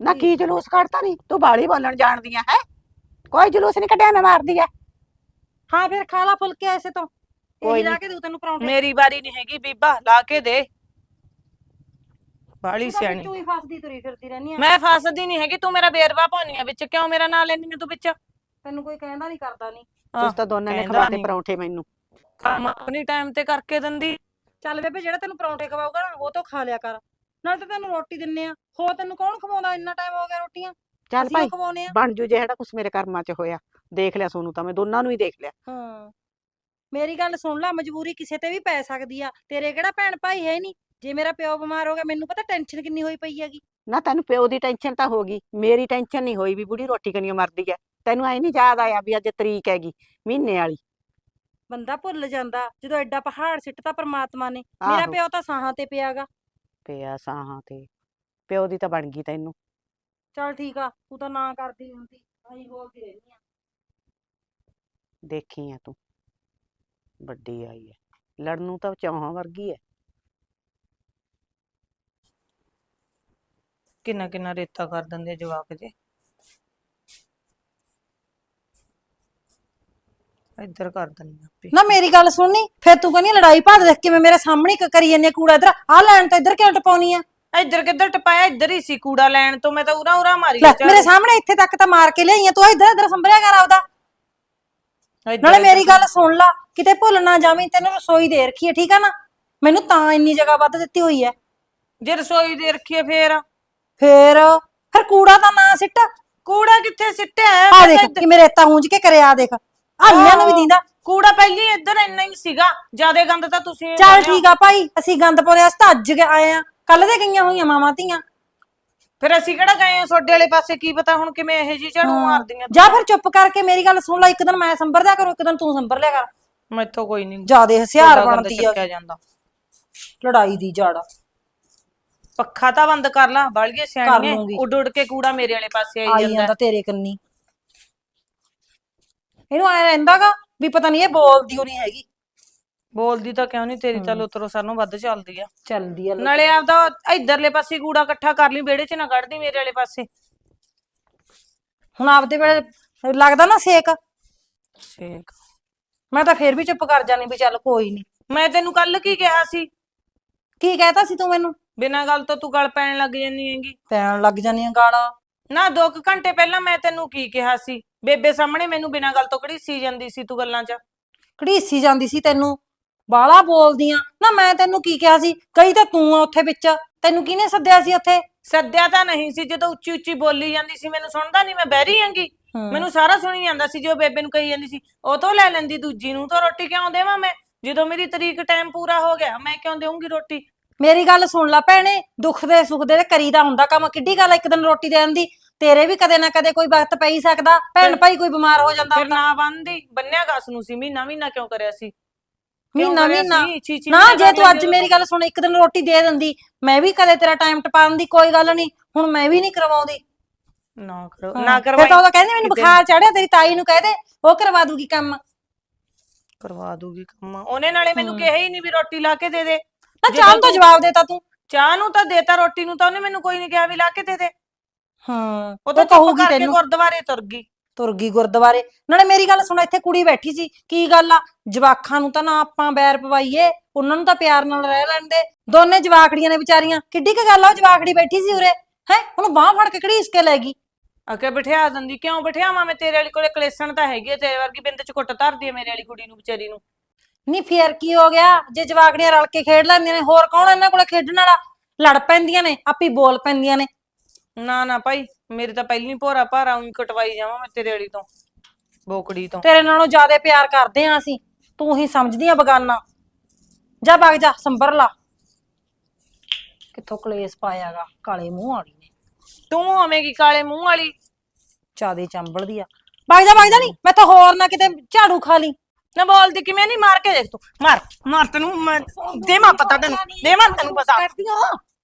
ਨਾ ਕੀ ਜਲੂਸ ਕੱਢਤਾ ਨਹੀਂ ਤੂੰ ਬਾਲੀ ਬੋਲਣ ਜਾਣਦੀਆਂ ਹੈ? ਕੋਈ ਜਲੂਸ ਨਹੀਂ ਕੱਢਿਆ ਮੈਂ ਮਾਰਦੀ ਐ ਹਾਂ ਫਿਰ ਖਾ ਲਾ ਫੁਲਕੇ ਐਸੇ ਤੋਂ। ਕੋਈ ਇਹੀ ਲਾ। ਕੇ ਦੂ ਤੈਨੂੰ ਪਰੌਂਠੇ। ਮੇਰੀ ਵਾਰੀ ਨਹੀਂ ਹੈਗੀ ਬੀਬਾ ਲਾ ਕੇ ਦੇ। ਬਾਲੀ ਤੂੰ ਤਾਂ ਸਿਆਣੀ। ਵਿੱਚੋਂ ਹੀ ਫਸਦੀ ਤੁਰੀ ਫਿਰਦੀ ਰਹਿੰਦੀ ਆ। ਮੈਂ ਫਸਦੀ ਨਹੀਂ ਹੈਗੀ ਤੂੰ ਮੇਰਾ ਬੇਰਵਾ ਪਾਉਣੀ ਆ ਵਿੱਚ। ਕਿਉਂ ਮੇਰਾ ਨਾਂ ਆ ਤੂੰ ਵਿੱਚ? ਤੈਨੂੰ ਕੋਈ ਕਹਿੰਦਾ ਨਹੀਂ ਕਰਦਾ ਨਹੀਂ ਤੁਸੀਂ ਤਾਂ ਦੋਨਾਂ ਨੇ ਖਵਾਤੇ। ਪਰੌਂਠੇ ਮੈਨੂੰ। ਕੰਮ ਆਪਣੀ ਟਾਈਮ ਤੇ ਕਰਕੇ ਦਿੰਦੀ। ਚੱਲ ਬੇਬੇ ਜਿਹੜਾ ਤੈਨੂੰ ਪਰੌਂਠੇ ਖਵਾਊਗਾ ਨਾ ਉਹ ਤੋਂ ਖਾ ਲਿਆ ਕਰ। ਨਾਲ ਤਾਂ ਤੈਨੂੰ ਰੋਟੀ ਦਿੰਨੇ ਆ। ਹੋ ਤੈਨੂੰ ਕੌਣ ਖਵਾਉਂਦਾ? ਇੰਨਾ ਟਾਈਮ ਹੋ ਗਿਆ ਰੋਟੀਆਂ। ਚੱਲ ਭਾਈ ਬਣ ਜੂ ਜਿਹੜਾ ਕੁਛ ਮੇਰੇ ਕਰਮਾਂ 'ਚ ਹੋਇਆ। ਦੇਖ ਲਿਆ ਸੋਨੂੰ ਤਾਂ ਮੈਂ ਦੋਨਾਂ ਨੂੰ ਹੀ ਦੇਖ ਲਿਆ। ਹਾਂ। ਮੇਰੀ ਗੱਲ ਸੁਣ ਲੈ ਮਜਬੂਰੀ ਕਿਸੇ ਤੇ ਵੀ ਪੈ ਸਕਦੀ ਆ। ਤੇਰੇ ਕਿਹੜਾ ਭੈਣ ਭਾਈ ਹੈ ਨਹੀਂ ਜੇ ਮੇਰਾ ਪਿਓ ਬਿਮਾਰ ਹੋ ਗਿਆ ਮੈਨੂੰ ਪਤਾ ਟੈਨਸ਼ਨ ਕਿੰਨੀ ਹੋਈ ਪਈ ਹੈਗੀ। ਨਾ ਤੈਨੂੰ ਪਿਓ ਦੀ ਟੈਨਸ਼ਨ ਤਾਂ ਹੋ ਗਈ ਮੇਰੀ ਟੈਨਸ਼ਨ ਨਹੀਂ ਹੋਈ ਵੀ ਬੁੜੀ ਰੋਟੀ ਕਨੀਓ ਮਰਦੀ ਐ ਤੈਨੂੰ ਐ ਨਹੀਂ ਯਾਦ ਆਇਆ ਵੀ ਅੱਜ ਤਰੀਕ ਹੈਗੀ ਮਹੀਨੇ ਵਾਲੀ। ਬੰਦਾ ਭੁੱਲ ਜਾਂਦਾ ਜਦੋਂ ਐਡਾ ਪਹਾੜ ਸਿੱਟਤਾ ਪ੍ਰਮਾਤਮਾ ਨੇ ਮੇਰਾ ਆਹੋ। ਪਿਓ ਤਾਂ ਸਾਹਾਂ ਤੇ ਪਿਆਗਾ ਪਿਆ ਸਾਹਾਂ ਤੇ ਪਿਓ ਦੀ ਤਾਂ ਬਣ ਗਈ ਤੈਨੂੰ। ਚੱਲ ਠੀਕ ਆ ਤੂੰ ਤਾਂ ਨਾ ਕਰਦੀ ਹੁੰਦੀ ਅਸੀਂ ਬੋਲਦੀ ਰਹਿੰਦੀ ਆ। ਦੇਖੀ ਐ ਤੂੰ ਵੱਡੀ ਆਈ ਐ ਲੜਨ ਨੂੰ ਤਾਂ ਚੌਹਾਂ ਵਰਗੀ ਐ ਕਿੰਨਾ ਕਿੰਨਾ ਰੇਤਾ ਕਰ ਦਿੰਦੇ ਆ ਜਵਾਕ ਜੇ। ਇੱਧਰ ਕਰ ਦਿੰਦੀ ਆਪੇ। ਨਾ ਮੇਰੀ ਗੱਲ ਸੁਣਨੀ ਫਿਰ ਤੂੰ ਕਹਿੰਦੀ ਲੜਾਈ ਭਾਦ ਦੇਖ ਕੇ ਮੈਂ ਮੇਰੇ ਸਾਹਮਣੇ ਕ- ਕਰੀ ਜੰਨੇ ਕੂੜਾ ਇਧਰ। ਆ ਲੈਣ ਤਾਂ ਇੱਧਰ ਕਿਉਂ ਟਪਾਉਣੀ ਆ? ਇੱਧਰ ਕਿੱਧਰ ਟਪਾਇਆ? ਇੱਧਰ ਹੀ ਸੀ ਕੂੜਾ ਲੈਣ ਤੋਂ। ਮੈਂ ਤਾਂ ਉਰਾ ਉਰਾ ਮਾਰੀ ਲੈ ਮੇਰੇ ਸਾਹਮਣੇ ਇੱਥੇ ਤੱਕ ਤਾਂ ਮਾਰ ਕੇ ਲਿਆਈਆਂ ਤੂੰ ਇੱਧਰ ਇੱਧਰ ਸੰਭਰਿਆ ਕਰ ਆਪਦਾ। ਨਾਲੇ ਮੇਰੀ। ਗੱਲ ਸੁਣ ਲਾ। ਕਿਤੇ ਭੁੱਲ ਨਾ ਜਾਵੀਂ ਤੈਨੂੰ ਰਸੋਈ ਦੇ ਰੱਖੀ ਹੈ ਠੀਕ ਆ ਨਾ? ਮੈਨੂੰ ਤਾਂ ਇੰਨੀ ਜਗ੍ਹਾ ਵੱਧ ਦਿੱਤੀ ਹੋਈ ਹੈ ਜੇ ਰਸੋਈ ਦੇ ਰੱਖੀਏ ਫੇਰ? ਫੇਰ ਫਿਰ ਕੂੜਾ ਤਾਂ ਨਾ ਸਿੱਟ। ਕੂੜਾ ਕਿੱਥੇ ਸਿੱਟਿਆ ਹੈ? ਆ ਦੇਖ ਇੱਧਰ- ਕਿ ਮੇਰੇ ਰੇਤਾ ਹੂੰਜ ਕੇ ਕਰਿਆ ਦੇਖ। ਆ ਨਿਆਂ ਨੂੰ ਵੀ ਦਿੰਦਾ। ਕੂੜਾ ਪਹਿਲੀ ਇੱਧਰ ਇੰਨਾ ਹੀ ਸੀਗਾ। ਜਿਆਦੇ ਗੰਦ ਤਾਂ ਤੁਸੀਂ ਚੱਲ। ਠੀਕ ਆ ਭਾਈ ਅਸੀਂ ਗੰਦ ਪਾਉਣੇ ਵਾਸਤੇ ਅੱਜ ਗਏ ਆਏ ਆ। ਕੱਲ ਦੇ ਗਈਆਂ ਹੋਈਆਂ ਮਾਵਾਂ ਧੀਆਂ। ਫਿਰ ਅਸੀਂ ਕਿਹੜਾ ਗਏ ਆ? ਤੁਹਾਡੇ ਵਾਲੇ ਪਾਸੇ ਕੀ ਪਤਾ ਹੁਣ ਕਿਵੇਂ ਇਹ ਜੀ ਝਾੜੂ ਮਾਰਦੀਆਂ ਜਾਂ ਫਿਰ ਚੁੱਪ ਕਰਕੇ ਮੇਰੀ ਗੱਲ ਸੁਣ ਲੈ ਇੱਕ ਦਿਨ ਮੈਂ ਸੰਭਰ ਦਿਆ ਕਰੂੰ ਇੱਕ ਦਿਨ ਤੂੰ ਸੰਭਰ ਲਿਆ ਕਰ। ਮੈਥੋਂ ਕੋਈ ਨਹੀਂ ਜਿਆਦੇ ਹਸਿਆਰ ਬਣਦੀ ਆ। ਜਾਂਦਾ। ਲੜਾਈ ਦੀ ਜੜ ਪੱਖਾ ਤਾਂ ਬੰਦ ਕਰ ਲਾ ਬਾਲੀਏ ਸਿਆਣੀਏ। ਲੂੰਗੀ। ਉੱਡ ਉੱਡ ਕੇ ਕੂੜਾ ਮੇਰੇ ਵਾਲੇ ਪਾਸੇ ਆਈ ਆਈ ਜਾਂਦਾ। ਜਾਂਦਾ ਤੇਰੇ ਕੰਨੀ। ਇਹਨੂੰ ਐ ਰਹਿੰਦਾਗਾ ਵੀ ਪਤਾ ਨਹੀਂ ਇਹ ਬੋਲਦੀ ਉਹ ਨਹੀਂ ਹੈਗੀ। ਬੋਲਦੀ ਤਾਂ ਕਿਉਂ ਨਹੀਂ ਤੇਰੀ? ਤਾਂ ਲੁੱਤਰੋ ਸਾਨੂੰ ਵੱਧ ਚੱਲਦੀ ਆ। ਚੱਲਦੀ ਆ। ਲੈ। ਨਾਲੇ ਆਪਦਾ ਇਧਰਲੇ ਪਾਸੇ ਕੂੜਾ ਇਕੱਠਾ ਕਰ ਲਈ ਵਿਹੜੇ 'ਚ ਨਾ ਕੱਢਦੀ ਮੇਰੇ ਵਾਲੇ ਪਾਸੇ। ਹੁਣ ਆਪਦੇ ਵੇਲੇ ਲੱਗਦਾ ਨਾ ਸੇਕ? ਠੀਕ ਮੈਂ ਤਾਂ ਫੇਰ ਵੀ ਚੁੱਪ ਕਰ ਜਾਨੀ ਵੀ ਚੱਲ ਕੋਈ ਨਹੀਂ ਮੈਂ ਤੈਨੂੰ ਕੱਲ ਕੀ ਕਿਹਾ ਸੀ? ਕੀ ਕਹਿਤਾ ਸੀ ਤੂੰ ਮੈਨੂੰ? ਬਿਨਾਂ ਗੱਲ ਤੋਂ ਤੂੰ ਗੱਲ ਪੈਣ ਲੱਗ ਜਾਂਦੀ ਹੈਗੀ। ਪੈਣ ਲੱਗ ਜਾਨੀਆਂ ਗਾਲਾਂ। ਨਾ 2 ਘੰਟੇ ਪਹਿਲਾਂ ਮੈਂ ਤੈਨੂੰ ਕੀ ਕਿਹਾ ਸੀ? ਬੇਬੇ ਸਾਹਮਣੇ ਮੈਨੂੰ ਬਿਨਾਂ ਗੱਲ ਤੋਂ ਕਿਹੜੀ ਸੀ ਜਾਂਦੀ ਸੀ ਤੂੰ ਗੱਲਾਂ 'ਚ। ਘੜੀਸੀ ਜਾਂਦੀ ਸੀ ਤੈਨੂੰ। ਬਾਲਾ ਬੋਲਦੀਆਂ। ਨਾ ਮੈਂ ਤੈਨੂੰ ਕੀ ਕਿਹਾ ਸੀ? ਕਈ ਤਾਂ ਤੂੰ ਆ ਉੱਥੇ ਵਿੱਚ। ਤੈਨੂੰ ਕਿਹਨੇ ਸੱਦਿਆ ਸੀ ਉੱਥੇ? ਸੱਦਿਆ ਤਾਂ ਨਹੀਂ ਸੀ। ਜਦੋਂ ਉੱਚੀ ਉੱਚੀ ਬੋਲੀ ਜਾਂਦੀ ਸੀ ਮੈਨੂੰ ਸੁਣਦਾ ਨਹੀਂ ਮੈਂ ਬਹਿਰੀ ਆਂਗੀ ਮੈਨੂੰ ਸਾਰਾ ਸੁਣੀ ਜਾਂਦਾ ਸੀ ਜੋ ਬੇਬੇ ਨੂੰ ਕਹੀ ਜਾਂਦੀ ਸੀ। ਉਹ ਤੋਂ ਲੈ ਲੈਂਦੀ ਦੂਜੀ ਨੂੰ। ਤਾਂ ਰੋਟੀ ਕਿਉਂ ਦੇਵਾਂ ਮੈਂ? ਜਦੋਂ ਮੇਰੀ ਤਰੀਕ ਟਾਈਮ ਪੂਰਾ ਹੋ ਗਿਆ ਮੈਂ ਕਿਉਂ ਦੇਵਾਂਗੀ ਰੋਟੀ? ਮੇਰੀ ਗੱਲ ਸੁਣ ਲੈ ਭੈਣੇ ਦੁੱਖ ਦੇ ਸੁੱਖ ਦੇ ਤੇ ਕਰੀਦਾ ਹੁੰਦਾ ਕੰਮ ਕਿੱਡੀ ਗੱਲ ਆ ਇੱਕ ਦਿਨ ਰੋਟੀ ਦੇਣ ਦੀ ਤੇਰੇ ਵੀ ਕਦੇ ਨਾ ਕਦੇ ਕੋਈ ਵਕਤ ਪੈ ਹੀ ਸਕਦਾ ਭੈਣ ਭਾਈ ਕੋਈ ਬਿਮਾਰ ਹੋ ਜਾਂਦਾ ਫਿਰ ਹੁੰਦਾ। ਨਾ ਬੰਦੀ ਬੰਨਿਆ ਕਸ ਨੂੰ ਸੀ ਮਹੀਨਾ ਮਹੀਨਾ ਕਿਉਂ ਕਰਿਆ ਸੀ? ਕਿਉਂ ਮਹੀਨਾ ਕਰਿਆ ਮਹੀਨਾ। ਸੀ? ਨਾ ਮਹੀਨੇ ਜੇ ਤੂੰ ਅੱਜ ਮੇਰੀ ਗੱਲ ਸੁਣ ਇੱਕ ਦਿਨ ਰੋਟੀ ਦੇ ਦਿੰਦੀ ਮੈਂ ਵੀ ਕਦੇ ਤੇਰਾ ਟਾਈਮ ਟਪਾਉਣ ਦੀ ਕੋਈ ਗੱਲ ਨਹੀਂ ਹੁਣ ਮੈਂ ਵੀ ਨਹੀਂ ਕਰਵਾਉਂਦੀ। ਨਾ ਕਰੋ ਨਾ ਫਿਰ ਤਾਂ ਉਹ ਕਹਿੰਦੀ ਮੈਨੂੰ ਬੁਖਾਰ ਚੜਿਆ ਤੇਰੀ ਤਾਈ ਨੂੰ ਕਹਿ ਦੇ ਉਹ ਕਰਵਾ ਦੂਗੀ ਕੰਮ। ਕਰਵਾ ਦੂਗੀ ਕੰਮ। ਉਹਨੇ ਨਾਲੇ ਮੈਨੂੰ। ਕਿਹਾ ਹੀ ਨਹੀਂ ਵੀ ਰੋਟੀ ਲਾ ਕੇ ਦੇ ਦੇ। ਜਦੋਂ ਚਾਹ ਨੂੰ ਤਾਂ ਤੂੰ- ਜਵਾਬ ਦੇਤਾ ਤੂੰ। ਚਾਹ ਨੂੰ ਤਾਂ ਦੇਤਾ ਰੋਟੀ ਨੂੰ ਤਾਂ ਉਹਨੇ ਮੈਨੂੰ ਕੋਈ ਨਹੀਂ ਕਿਹਾ ਵੀ ਲਾ ਕੇ ਦੇ ਦੇ। ਹਾਂ ਉਹ ਤਾਂ ਕਹੂਗੀ ਤੈਨੂੰ। ਗੁਰਦੁਆਰੇ ਤੁਰ ਗਈ। ਤੁਰ ਗਈ ਗੁਰਦੁਆਰੇ। ਨਾਲੇ ਮੇਰੀ ਗੱਲ ਸੁਣ ਇੱਥੇ ਕੁੜੀ ਬੈਠੀ ਸੀ। ਕੀ ਗੱਲ ਆ? ਜਵਾਖਾਂ ਨੂੰ ਤਾਂ ਨਾ ਆਪਾਂ ਬੈਰ ਪਵਾਈਏ ਉਹਨਾਂ ਨੂੰ ਤਾਂ ਪਿਆਰ ਨਾਲ ਰਹਿ ਲੈਣ ਦੇ। ਦੋਨੇ ਜਵਾਖੜੀਆਂ ਨੇ ਵਿਚਾਰੀਆਂ। ਕਿੱਡੀ ਕੁ ਗੱਲ ਆ ਉਹ ਜਵਾਖੜੀ ਬੈਠੀ ਸੀ ਉਰੇ। ਹੈ? ਉਹਨੂੰ ਬਾਹ ਫੜ ਕੇ ਘੜੀਸ ਕੇ ਲੈ ਗਈ। ਅਕੇ ਬਿਠਾ ਦਿੰਦੀ। ਕਿਉਂ ਬਿਠਾਵਾਂ? ਮੈਂ ਤੇਰੇ ਵਾਲੀ ਕੋਲੇ ਕਲੇਸਣ ਤਾਂ ਹੈਗੀ ਆ, ਤੇਰੇ ਵਰਗੀ ਬਿੰਦ ਚ ਕੁੱਟ ਧਰਦੀ ਹੈ ਮੇਰੇ ਵਾਲੀ ਕੁੜੀ ਨੂੰ ਵਿਚਾਰੀ ਨੂੰ। ਨਹੀਂ ਫੇਰ ਕੀ ਹੋ ਗਿਆ? ਜੇ ਜਵਾਕੜੀਆਂ ਰਲ ਕੇ ਖੇਡ ਲੈਂਦੀਆਂ ਨੇ ਹੋਰ ਕੌਣ ਇਹਨਾਂ ਕੋਲੇ ਖੇਡਣ ਵਾਲਾ? ਲੜ ਪੈਂਦੀਆਂ ਨੇ ਆਪੀ ਬੋਲ ਪੈਂਦੀਆਂ ਨੇ। ਨਾ ਨਾ ਭਾਈ ਮੇਰੇ ਤਾਂ ਪਹਿਲੀ ਭੋਰਾ ਭਾਰਾ ਉਹੀ ਕਟਵਾਈ ਜਾਵਾਂ ਮੈਂ ਤੇਰੇ ਵਾਲੀ ਤੋਂ ਬੋਕੜੀ ਤੋਂ। ਤੇਰੇ ਨਾਲੋਂ ਜ਼ਿਆਦਾ ਪਿਆਰ ਕਰਦੇ ਆ ਅਸੀਂ ਤੂੰ ਹੀ ਸਮਝਦੀ ਆ ਬਗਾਨਾ। ਜਾ ਵਗ ਜਾ ਸੰਭਰ ਲਾ। ਕਿੱਥੋਂ ਕਲੇਸ਼ ਪਾਇਆਗਾ ਕਾਲੇ ਮੂੰਹ ਵਾਲੀ ਨੇ। ਤੂੰ ਹੋਵੇਂਗੀ ਕਾਲੇ ਮੂੰਹ ਵਾਲੀ? ਚਾਦੇ ਚੰਬਲਦੀ ਆ। ਵਗ ਜਾ ਵਗ ਜਾ ਨਹੀਂ ਮੈਂ ਤਾਂ ਹੋਰ ਨਾ ਕਿਤੇ ਝਾੜੂ ਖਾ ਲਈ ਨਾ ਬੋਲਦੀ ਕਿਵੇਂ ਨਹੀਂ ਮਾਰ ਕੇ ਦੇਖ ਤੂੰ ਮਾਰ ਮਾਰ ਤੈਨੂੰ ਮੈਂ ਦੇ ਮਾ ਪਤਾ ਤੈਨੂੰ ਦੇ ਮਾ ਤੈਨੂੰ ਪਤਾ